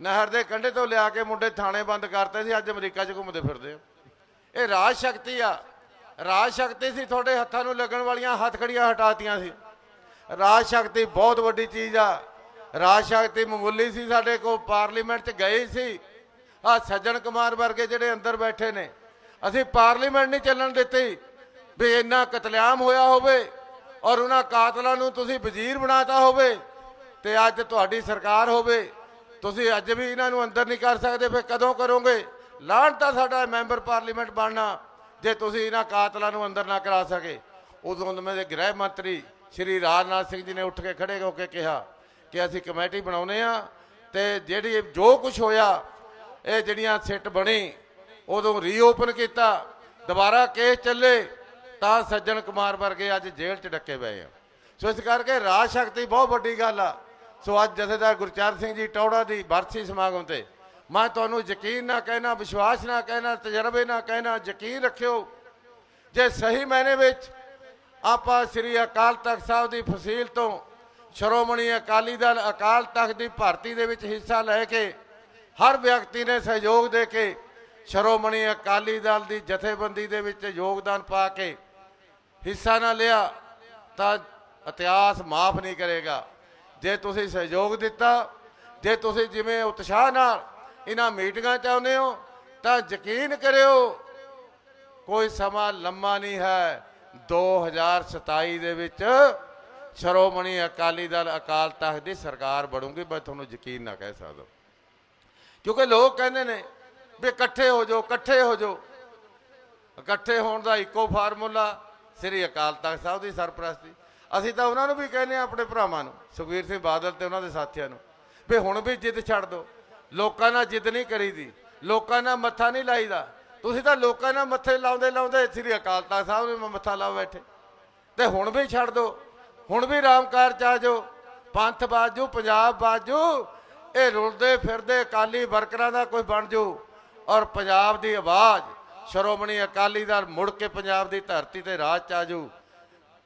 ਨਹਿਰ ਦੇ ਕੰਢੇ ਤੋਂ ਲਿਆ ਕੇ ਮੁੰਡੇ ਥਾਣੇ ਬੰਦ ਕਰਤੇ ਸੀ, ਅੱਜ ਅਮਰੀਕਾ 'ਚ ਘੁੰਮਦੇ ਫਿਰਦੇ ਆ। ਇਹ ਰਾਜ ਸ਼ਕਤੀ ਆ। ਰਾਜ ਸ਼ਕਤੀ ਸੀ, ਤੁਹਾਡੇ ਹੱਥਾਂ ਨੂੰ ਲੱਗਣ ਵਾਲੀਆਂ ਹੱਥਕੜੀਆਂ ਹਟਾਤੀਆਂ ਸੀ। ਰਾਜ ਸ਼ਕਤੀ ਬਹੁਤ ਵੱਡੀ ਚੀਜ਼ ਆ। ਰਾਜ ਸ਼ਕਤੀ ਮਾਮੂਲੀ ਸੀ, ਸਾਡੇ ਕੋਲ ਪਾਰਲੀਮੈਂਟ 'ਚ ਗਏ ਸੀ। ਆ ਸੱਜਣ ਕੁਮਾਰ ਵਰਗੇ ਜਿਹੜੇ ਅੰਦਰ ਬੈਠੇ ਨੇ, ਅਸੀਂ ਪਾਰਲੀਮੈਂਟ ਨਹੀਂ ਚੱਲਣ ਦਿੱਤੀ ਵੀ ਇੰਨਾ ਕਤਲੇਆਮ ਹੋਇਆ ਹੋਵੇ। ਔਰ ਉਹਨਾਂ ਕਾਤਲਾਂ ਨੂੰ ਤੁਸੀਂ ਵਜ਼ੀਰ ਬਣਾਤਾ ਹੋਵੇ ਤੇ ਅੱਜ ਤੁਹਾਡੀ ਸਰਕਾਰ ਹੋਵੇ, ਤੁਸੀਂ ਅੱਜ ਵੀ ਇਹਨਾਂ ਨੂੰ ਅੰਦਰ ਨਹੀਂ ਕਰ ਸਕਦੇ, ਫਿਰ ਕਦੋਂ ਕਰੋਗੇ? ਲਾਣ ਤਾਂ ਸਾਡਾ ਮੈਂਬਰ ਪਾਰਲੀਮੈਂਟ ਬਣਨਾ, ਜੇ ਤੁਸੀਂ ਇਹਨਾਂ ਕਾਤਲਾਂ ਨੂੰ ਅੰਦਰ ਨਾ ਕਰਾ ਸਕੇ। ਉਦੋਂ ਮੇਰੇ ਗ੍ਰਹਿ ਮੰਤਰੀ ਸ਼੍ਰੀ ਰਾਜਨਾਥ ਸਿੰਘ ਜੀ ਨੇ ਉੱਠ ਕੇ ਖੜੇ ਹੋ ਕੇ ਕਿਹਾ ਕਿ ਅਸੀਂ ਕਮੇਟੀ ਬਣਾਉਨੇ ਆ ਤੇ ਜਿਹੜੀ ਜੋ ਕੁਝ ਹੋਇਆ, ਇਹ ਜਿਹੜੀਆਂ ਸਿੱਟ ਬਣੀ, ਉਦੋਂ ਰੀਓਪਨ ਕੀਤਾ, ਦੁਬਾਰਾ ਕੇਸ ਚੱਲੇ ਤਾਂ ਸੱਜਣ ਕੁਮਾਰ ਵਰਗੇ ਅੱਜ ਜੇਲ੍ਹ 'ਚ ਡੱਕੇ ਪਏ ਆ। ਸੋ ਇਸ ਕਰਕੇ ਰਾਜ ਸ਼ਕਤੀ ਬਹੁਤ ਵੱਡੀ ਗੱਲ ਆ। ਸੋ ਅੱਜ ਜਥੇਦਾਰ ਗੁਰਚਰਨ ਸਿੰਘ ਜੀ ਟੌੜਾ ਦੀ ਬਰਸੀ ਸਮਾਗਮ ਤੇ ਮੈਂ ਤੁਹਾਨੂੰ ਯਕੀਨ ਨਾ ਕਹਿਣਾ, ਵਿਸ਼ਵਾਸ ਨਾ ਕਹਿਣਾ, ਤਜਰਬੇ ਨਾ ਕਹਿਣਾ, ਯਕੀਨ ਰੱਖਿਓ ਜੇ ਸਹੀ ਮਾਇਨੇ ਵਿੱਚ ਆਪਾਂ ਸ੍ਰੀ ਅਕਾਲ ਤਖਤ ਸਾਹਿਬ ਦੀ ਫਸੀਲ ਤੋਂ ਸ਼੍ਰੋਮਣੀ ਅਕਾਲੀ ਦਲ ਅਕਾਲ ਤਖਤ ਦੀ ਭਰਤੀ ਦੇ ਵਿੱਚ ਹਿੱਸਾ ਲੈ ਕੇ ਹਰ ਵਿਅਕਤੀ ਨੇ ਸਹਿਯੋਗ ਦੇ ਕੇ ਸ਼੍ਰੋਮਣੀ ਅਕਾਲੀ ਦਲ ਦੀ ਜਥੇਬੰਦੀ ਦੇ ਵਿੱਚ ਯੋਗਦਾਨ ਪਾ ਕੇ ਹਿੱਸਾ ਨਾ ਲਿਆ ਤਾਂ ਇਤਿਹਾਸ ਮਾਫ ਨਹੀਂ ਕਰੇਗਾ। ਜੇ ਤੁਸੀਂ ਸਹਿਯੋਗ ਦਿੱਤਾ, ਜੇ ਤੁਸੀਂ ਜਿਵੇਂ ਉਤਸ਼ਾਹ ਨਾਲ ਇਹਨਾਂ ਮੀਟਿੰਗਾਂ ਚਾਹੁੰਦੇ ਹੋ, ਤਾਂ ਯਕੀਨ ਕਰਿਓ, ਕੋਈ ਸਮਾਂ ਲੰਮਾ ਨਹੀਂ ਹੈ। 2027 ਦੇ ਵਿੱਚ ਸ਼੍ਰੋਮਣੀ ਅਕਾਲੀ ਦਲ ਅਕਾਲ ਤਖਤ ਦੀ ਸਰਕਾਰ ਬਣੂਗੀ, ਮੈਂ ਤੁਹਾਨੂੰ ਯਕੀਨ ਨਾ ਕਹਿ ਸਕਦਾ। ਕਿਉਂਕਿ ਲੋਕ ਕਹਿੰਦੇ ਨੇ ਵੀ ਇਕੱਠੇ ਹੋ ਜਾਓ, ਇਕੱਠੇ ਹੋ ਜਾਓ। ਇਕੱਠੇ ਹੋਣ ਦਾ ਇੱਕੋ ਫਾਰਮੂਲਾ ਸ੍ਰੀ ਅਕਾਲ ਤਖਤ ਸਾਹਿਬ ਦੀ ਸਰਪ੍ਰਸਤੀ। ਅਸੀਂ ਤਾਂ ਉਹਨਾਂ ਨੂੰ ਵੀ ਕਹਿੰਦੇ ਆ ਆਪਣੇ ਭਰਾਵਾਂ ਨੂੰ ਸੁਖਵੀਰ ਸਿੰਘ ਬਾਦਲ ਤੇ ਉਹਨਾਂ ਦੇ ਸਾਥੀਆਂ ਨੂੰ, ਵੀ ਹੁਣ ਵੀ ਜਿੱਦ ਛੱਡ ਦਿਓ। ਲੋਕਾਂ ਨਾਲ ਜਿੱਦ ਨਹੀਂ ਕਰੀਦੀ, ਲੋਕਾਂ ਨਾਲ ਮੱਥਾ ਨਹੀਂ ਲਾਈਦਾ। ਤੁਸੀਂ ਤਾਂ ਲੋਕਾਂ ਨਾਲ ਮੱਥੇ ਲਾਉਂਦੇ ਲਾਉਂਦੇ ਸ੍ਰੀ ਅਕਾਲ ਤਖਤ ਸਾਹਿਬ ਨੂੰ ਮੱਥਾ ਲਾ ਬੈਠੇ। ਤੇ ਹੁਣ ਵੀ ਛੱਡ ਦਿਓ, ਹੁਣ ਵੀ ਰਾਮਕਾਰ ਚ ਆ ਜਾਓ। ਪੰਥ ਬਾਜੂ, ਪੰਜਾਬ ਬਾਜੂ, ਇਹ ਰੁਲਦੇ ਫਿਰਦੇ ਅਕਾਲੀ ਵਰਕਰਾਂ ਦਾ ਕੋਈ ਬਣ ਜਾਓ ਔਰ ਪੰਜਾਬ ਦੀ ਆਵਾਜ਼ ਸ਼੍ਰੋਮਣੀ ਅਕਾਲੀ ਦਲ ਮੁੜ ਕੇ ਪੰਜਾਬ ਦੀ ਧਰਤੀ ਤੇ ਰਾਜ ਚ ਆ ਜਾਊ।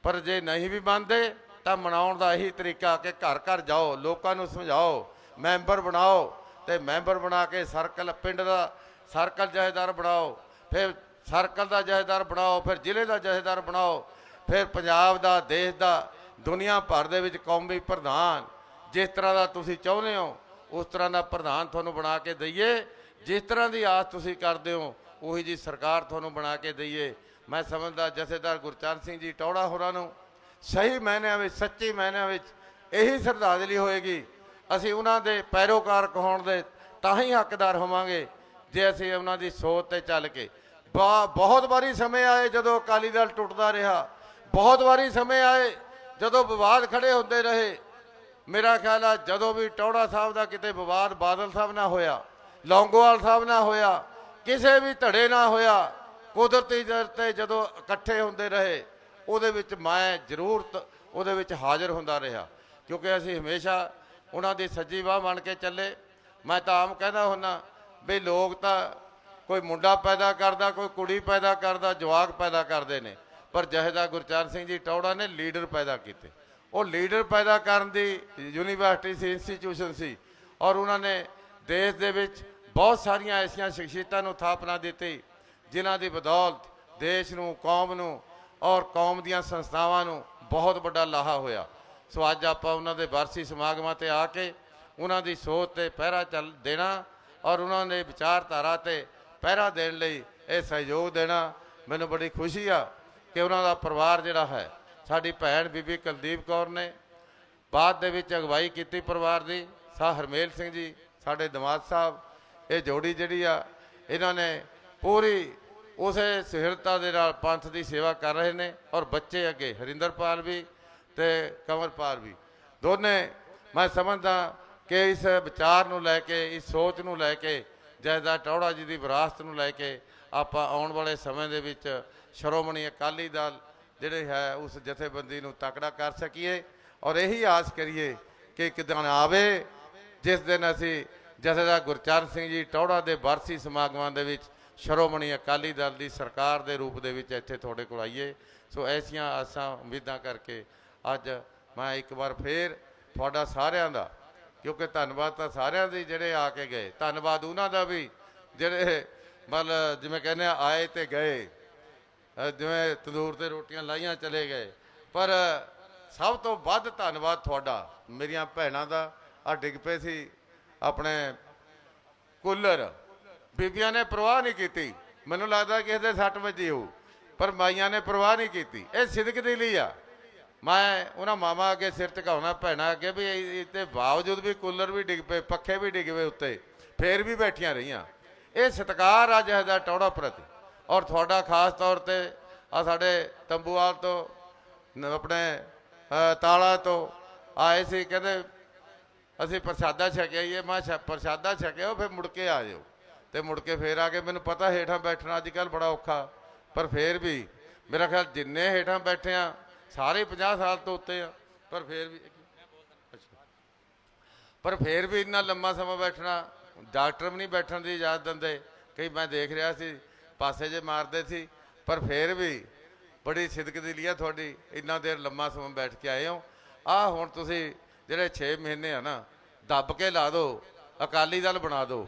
ਪਰ ਜੇ ਨਹੀਂ ਵੀ ਮੰਨਦੇ, ਤਾਂ ਮਨਾਉਣ ਦਾ ਇਹੀ ਤਰੀਕਾ ਕਿ ਘਰ ਘਰ ਜਾਓ, ਲੋਕਾਂ ਨੂੰ ਸਮਝਾਓ, ਮੈਂਬਰ ਬਣਾਓ ਤੇ ਮੈਂਬਰ ਬਣਾ ਕੇ ਸਰਕਲ, ਪਿੰਡ ਦਾ ਸਰਕਲ ਜਹੇਦਾਰ ਬਣਾਓ, ਫਿਰ ਸਰਕਲ ਦਾ ਜਹੇਦਾਰ ਬਣਾਓ, ਫਿਰ ਜ਼ਿਲ੍ਹੇ ਦਾ ਜਹੇਦਾਰ ਬਣਾਓ, ਫਿਰ ਪੰਜਾਬ ਦਾ, ਦੇਸ਼ ਦਾ, ਦੁਨੀਆ ਭਰ ਦੇ ਵਿੱਚ ਕੌਮੀ ਪ੍ਰਧਾਨ ਜਿਸ ਤਰ੍ਹਾਂ ਦਾ ਤੁਸੀਂ ਚਾਹੁੰਦੇ ਹੋ, ਉਸ ਤਰ੍ਹਾਂ ਦਾ ਪ੍ਰਧਾਨ ਤੁਹਾਨੂੰ ਬਣਾ ਕੇ ਦਈਏ। ਜਿਸ ਤਰ੍ਹਾਂ ਦੀ ਆਸ ਤੁਸੀਂ ਕਰਦੇ ਹੋ ਉਹੀ ਜੀ ਸਰਕਾਰ ਤੁਹਾਨੂੰ ਬਣਾ ਕੇ ਦਈਏ। ਮੈਂ ਸਮਝਦਾ ਜਥੇਦਾਰ ਗੁਰਚਰਨ ਸਿੰਘ ਜੀ, ਟੌੜਾ ਹੋਰਾਂ ਨੂੰ। ਸਹੀ ਮਾਇਨਿਆਂ ਵਿੱਚ, ਸੱਚੀ ਮਾਇਨਿਆਂ ਵਿੱਚ ਇਹੀ ਸ਼ਰਧਾਂਜਲੀ ਹੋਏਗੀ। ਅਸੀਂ ਉਹਨਾਂ ਦੇ ਪੈਰੋਕਾਰ ਕਹਾਉਣ ਦੇ ਤਾਂ ਹੀ ਹੱਕਦਾਰ ਹੋਵਾਂਗੇ, ਜੇ ਅਸੀਂ ਉਹਨਾਂ ਦੀ ਸੋਚ ਤੇ ਚੱਲ ਕੇ। ਬਾ- ਬਹੁਤ ਵਾਰੀ ਸਮੇਂ ਆਏ ਜਦੋਂ ਅਕਾਲੀ ਦਲ ਟੁੱਟਦਾ ਰਿਹਾ। ਬਹੁਤ ਵਾਰੀ ਸਮੇਂ ਆਏ ਜਦੋਂ ਵਿਵਾਦ ਖੜੇ ਹੁੰਦੇ ਰਹੇ। ਮੇਰਾ ਖਿਆਲ ਆ ਜਦੋਂ ਵੀ ਟੌੜਾ ਸਾਹਿਬ ਦਾ ਕਿਤੇ ਵਿਵਾਦ ਬਾਦਲ ਸਾਹਿਬ ਨਾਲ ਹੋਇਆ, ਲੌਂਗੋਵਾਲ ਸਾਹਿਬ ਨਾਲ ਹੋਇਆ ਕਿਸੇ ਵੀ ਧੜੇ ਨਾ ਹੋਇਆ, ਕੁਦਰਤੀ ਦਰ ਤੇ ਜਦੋਂ ਇਕੱਠੇ ਹੁੰਦੇ ਰਹੇ, ਉਹਦੇ ਵਿੱਚ ਮੈਂ ਜ਼ਰੂਰ ਉਹਦੇ ਵਿੱਚ ਹਾਜ਼ਰ ਹੁੰਦਾ ਰਿਹਾ। ਕਿਉਂਕਿ ਅਸੀਂ ਹਮੇਸ਼ਾ ਉਹਨਾਂ ਦੀ ਸੱਜੀ ਬਾਹ ਬਣ ਕੇ ਚੱਲੇ। ਮੈਂ ਤਾਂ ਆਮ ਕਹਿੰਦਾ ਹੁੰਨਾ ਵੀ ਲੋਕ ਤਾਂ ਕੋਈ ਮੁੰਡਾ ਪੈਦਾ ਕਰਦਾ, ਕੋਈ ਕੁੜੀ ਪੈਦਾ ਕਰਦਾ, ਜਵਾਕ ਪੈਦਾ ਕਰਦੇ ਨੇ। ਪਰ ਜਹੇਦਾਰ ਗੁਰਚਰਨ ਸਿੰਘ ਜੀ ਟੌੜਾ ਨੇ ਲੀਡਰ ਪੈਦਾ ਕੀਤੇ। ਉਹ ਲੀਡਰ ਪੈਦਾ ਕਰਨ ਦੀ ਯੂਨੀਵਰਸਿਟੀ ਸੀ ਇੰਸਟੀਚਿਊਸ਼ਨ ਸੀ। ਔਰ ਉਹਨਾਂ ਨੇ ਦੇਸ਼ ਦੇ ਵਿੱਚ ਬਹੁਤ ਸਾਰੀਆਂ ਐਸੀਆਂ ਸ਼ਖਸੀਅਤਾਂ ਨੂੰ ਥਾਪਨਾ ਦਿੱਤੀ, ਜਿਨ੍ਹਾਂ ਦੀ ਬਦੌਲਤ ਦੇਸ਼ ਨੂੰ, ਕੌਮ ਨੂੰ ਔਰ ਕੌਮ ਦੀਆਂ ਸੰਸਥਾਵਾਂ ਨੂੰ ਬਹੁਤ ਵੱਡਾ ਲਾਹਾ ਹੋਇਆ। ਸੋ ਅੱਜ ਆਪਾਂ ਉਹਨਾਂ ਦੇ ਵਾਰਸੀ ਸਮਾਗਮਾਂ ਤੇ ਆ ਕੇ ਉਹਨਾਂ ਦੀ ਸੋਚ ਤੇ ਪਹਿਰਾ ਚੱਲ ਦੇਣਾ ਔਰ ਉਹਨਾਂ ਦੇ ਵਿਚਾਰਧਾਰਾ ਤੇ ਪਹਿਰਾ ਦੇਣ ਲਈ ਇਹ ਸਹਿਯੋਗ ਦੇਣਾ, ਮੈਨੂੰ ਬੜੀ ਖੁਸ਼ੀ ਆ ਕਿ ਉਹਨਾਂ ਦਾ ਪਰਿਵਾਰ ਜਿਹੜਾ ਹੈ, ਸਾਡੀ ਭੈਣ ਬੀਬੀ ਕੁਲਦੀਪ ਕੌਰ ਨੇ ਬਾਅਦ ਦੇ ਵਿੱਚ ਅਗਵਾਈ ਕੀਤੀ ਪਰਿਵਾਰ ਦੀ ਸਾਹ ਹਰਮੇਲ ਸਿੰਘ ਜੀ, ਸਾਡੇ ਦਮਾਦ ਸਾਹਿਬ ਇਹ ਜੋੜੀ ਜਿਹੜੀ ਆ, ਇਹਨਾਂ ਨੇ ਪੂਰੀ ਉਸੇ ਸਹਿਰਤਾ ਦੇ ਨਾਲ ਪੰਥ ਦੀ ਸੇਵਾ ਕਰ ਰਹੇ ਨੇ ਔਰ ਬੱਚੇ ਅੱਗੇ, ਹਰਿੰਦਰਪਾਲ ਵੀ ਤੇ ਕਮਰਪਾਲ ਵੀ। ਦੋਨੇ, ਮੈਂ ਸਮਝਦਾ ਕਿ ਇਸ ਵਿਚਾਰ ਨੂੰ ਲੈ ਕੇ, ਇਸ ਸੋਚ ਨੂੰ ਲੈ ਕੇ, ਜੈਦਾ ਟੌੜਾ ਜੀ ਦੀ ਵਿਰਾਸਤ ਨੂੰ ਲੈ ਕੇ ਆਪਾਂ ਆਉਣ ਵਾਲੇ ਸਮੇਂ ਦੇ ਵਿੱਚ ਸ਼੍ਰੋਮਣੀ ਅਕਾਲੀ ਦਲ ਜਿਹੜੇ ਹੈ, ਉਸ ਜਥੇਬੰਦੀ ਨੂੰ ਤਕੜਾ ਕਰ ਸਕੀਏ ਔਰ ਇਹੀ ਆਸ ਕਰੀਏ ਕਿ ਇੱਕ ਦਿਨ ਆਵੇ, ਜਿਸ ਦਿਨ ਅਸੀਂ ਜਥੇਦਾਰ ਗੁਰਚਰਨ ਸਿੰਘ ਜੀ ਟੌੜਾ ਦੇ ਵਾਰਸੀ ਸਮਾਗਮਾਂ ਦੇ ਵਿੱਚ ਸ਼੍ਰੋਮਣੀ ਅਕਾਲੀ ਦਲ ਦੀ ਸਰਕਾਰ ਦੇ ਰੂਪ ਦੇ ਵਿੱਚ ਇੱਥੇ ਤੁਹਾਡੇ ਕੋਲ ਆਈਏ। ਸੋ ਐਸੀਆਂ ਆਸਾਂ, ਉਮੀਦਾਂ ਕਰਕੇ ਅੱਜ ਮੈਂ ਇੱਕ ਵਾਰ ਫੇਰ ਤੁਹਾਡਾ ਸਾਰਿਆਂ ਦਾ, ਕਿਉਂਕਿ ਧੰਨਵਾਦ ਤਾਂ ਸਾਰਿਆਂ ਦੇ ਜਿਹੜੇ ਆ ਕੇ ਗਏ। ਧੰਨਵਾਦ ਉਹਨਾਂ ਦਾ ਵੀ ਜਿਹੜੇ ਮਤਲਬ ਜਿਵੇਂ ਕਹਿੰਦੇ ਆ, ਆਏ ਤੇ ਗਏ। ਜਿਵੇਂ ਤੰਦੂਰ ਤੇ ਰੋਟੀਆਂ ਲਾਈਆਂ ਚਲੇ ਗਏ। ਪਰ ਸਭ ਤੋਂ ਵੱਧ ਧੰਨਵਾਦ ਤੁਹਾਡਾ, ਮੇਰੀਆਂ ਭੈਣਾਂ ਦਾ। ਆ ਡਿੱਗ ਪਏ ਸੀ ਆਪਣੇ ਕੂਲਰ। ਬੀਬੀਆਂ ਨੇ ਪਰਵਾਹ ਨਹੀਂ ਕੀਤੀ। ਮੈਨੂੰ ਲੱਗਦਾ ਕਿਸੇ ਦੇ 60 ਵਜੇ ਹੋ ਪਰ ਮਾਈਆਂ ਨੇ ਪਰਵਾਹ ਨਹੀਂ ਕੀਤੀ। ਇਹ ਸਿਦਕ ਦੇ ਲਈ ਆ। ਮੈਂ ਉਹਨਾਂ ਮਾਮਾ ਅੱਗੇ ਸਿਰ ਝੁਕਾਉਣਾ, ਭੈਣਾ ਅੱਗੇ ਵੀ ਇਹਦੇ ਬਾਵਜੂਦ ਵੀ ਕੂਲਰ ਵੀ ਡਿੱਗ ਪਏ, ਪੱਖੇ ਵੀ ਡਿੱਗ ਪਏ ਉੱਤੇ, ਫੇਰ ਵੀ ਬੈਠੀਆਂ ਰਹੀਆਂ। ਇਹ ਸਤਿਕਾਰ ਅੱਜ ਇਹਦਾ ਟੌੜਾ ਪ੍ਰਤੀ। ਔਰ ਤੁਹਾਡਾ ਖਾਸ ਤੌਰ ਤੇ ਆ ਸਾਡੇ ਤੰਬੂਵਾਲ ਤੋਂ ਆਪਣੇ ਤਾਲਾ ਤੋਂ ਆਏ ਸੀ, ਕਹਿੰਦੇ ਅਸੀਂ ਪ੍ਰਸ਼ਾਦਾ ਛਕਿਆ ਹੀ ਮੈਂ ਕਿਹਾ ਛ- ਪ੍ਰਸ਼ਾਦਾ ਛਕਿਓ ਫਿਰ ਮੁੜ ਕੇ ਆ ਜਾਓ। ਤੇ ਮੁੜ ਕੇ ਫੇਰ ਆ ਕੇ ਮੈਨੂੰ ਪਤਾ ਹੇਠਾਂ ਬੈਠਣਾ ਅੱਜ ਕੱਲ ਬੜਾ ਔਖਾ, ਪਰ ਫੇਰ ਵੀ ਮੇਰਾ ਖਿਆਲ ਜਿੰਨੇ ਹੇਠਾਂ ਬੈਠੇ ਆ, ਸਾਰੇ 50 ਸਾਲ ਤੋਂ ਉੱਤੇ ਆ, ਪਰ ਫੇਰ ਵੀ ਪਰ ਫੇਰ ਵੀ ਇੰਨਾ ਲੰਮਾ ਸਮਾਂ ਬੈਠਣਾ, ਡਾਕਟਰ ਵੀ ਨਹੀਂ ਬੈਠਣ ਦੀ ਇਜਾਜ਼ਤ ਦਿੰਦੇ, ਕਈ ਮੈਂ ਦੇਖ ਰਿਹਾ ਸੀ, ਪਾਸੇ ਜੇ ਮਾਰਦੇ ਸੀ, ਪਰ ਫੇਰ ਵੀ ਬੜੀ ਸਿਦਕ ਦੀ ਲਿਆ ਤੁਹਾਡੀ, ਇੰਨਾ ਦੇਰ ਲੰਮਾ ਸਮਾਂ ਬੈਠ ਕੇ ਆਏ ਹੋ। ਆ ਹੁਣ ਤੁਸੀਂ ਜਿਹੜੇ 6 ਮਹੀਨੇ ਆ ਨਾ ਦੱਬ ਕੇ ਲਾ ਦਿਓ ਅਕਾਲੀ ਦਲ ਬਣਾ ਦਿਓ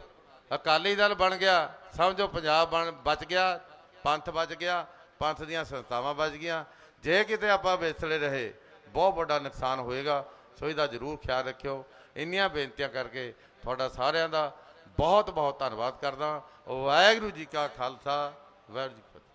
ਅਕਾਲੀ ਦਲ ਬਣ ਗਿਆ, ਸਮਝੋ ਪੰਜਾਬ ਬਣ, ਬਚ ਗਿਆ, ਪੰਥ ਬਚ ਗਿਆ, ਪੰਥ ਦੀਆਂ ਸੰਸਥਾਵਾਂ ਬਚ ਗਈਆਂ। ਜੇ ਕਿਤੇ ਆਪਾਂ ਵਿਸਲੇ ਰਹੇ, ਬਹੁਤ ਵੱਡਾ ਨੁਕਸਾਨ ਹੋਏਗਾ, ਸੋ ਇਹਦਾ ਜ਼ਰੂਰ ਖਿਆਲ ਰੱਖਿਓ। ਇੰਨੀਆਂ ਬੇਨਤੀਆਂ ਕਰਕੇ ਤੁਹਾਡਾ ਸਾਰਿਆਂ ਦਾ ਬਹੁਤ ਬਹੁਤ ਧੰਨਵਾਦ ਕਰਦਾ। ਵਾਹਿਗੁਰੂ ਜੀ ਕਾ ਖਾਲਸਾ, ਵਾਹਿਗੁਰੂ ਜੀ ਫਤਿਹ।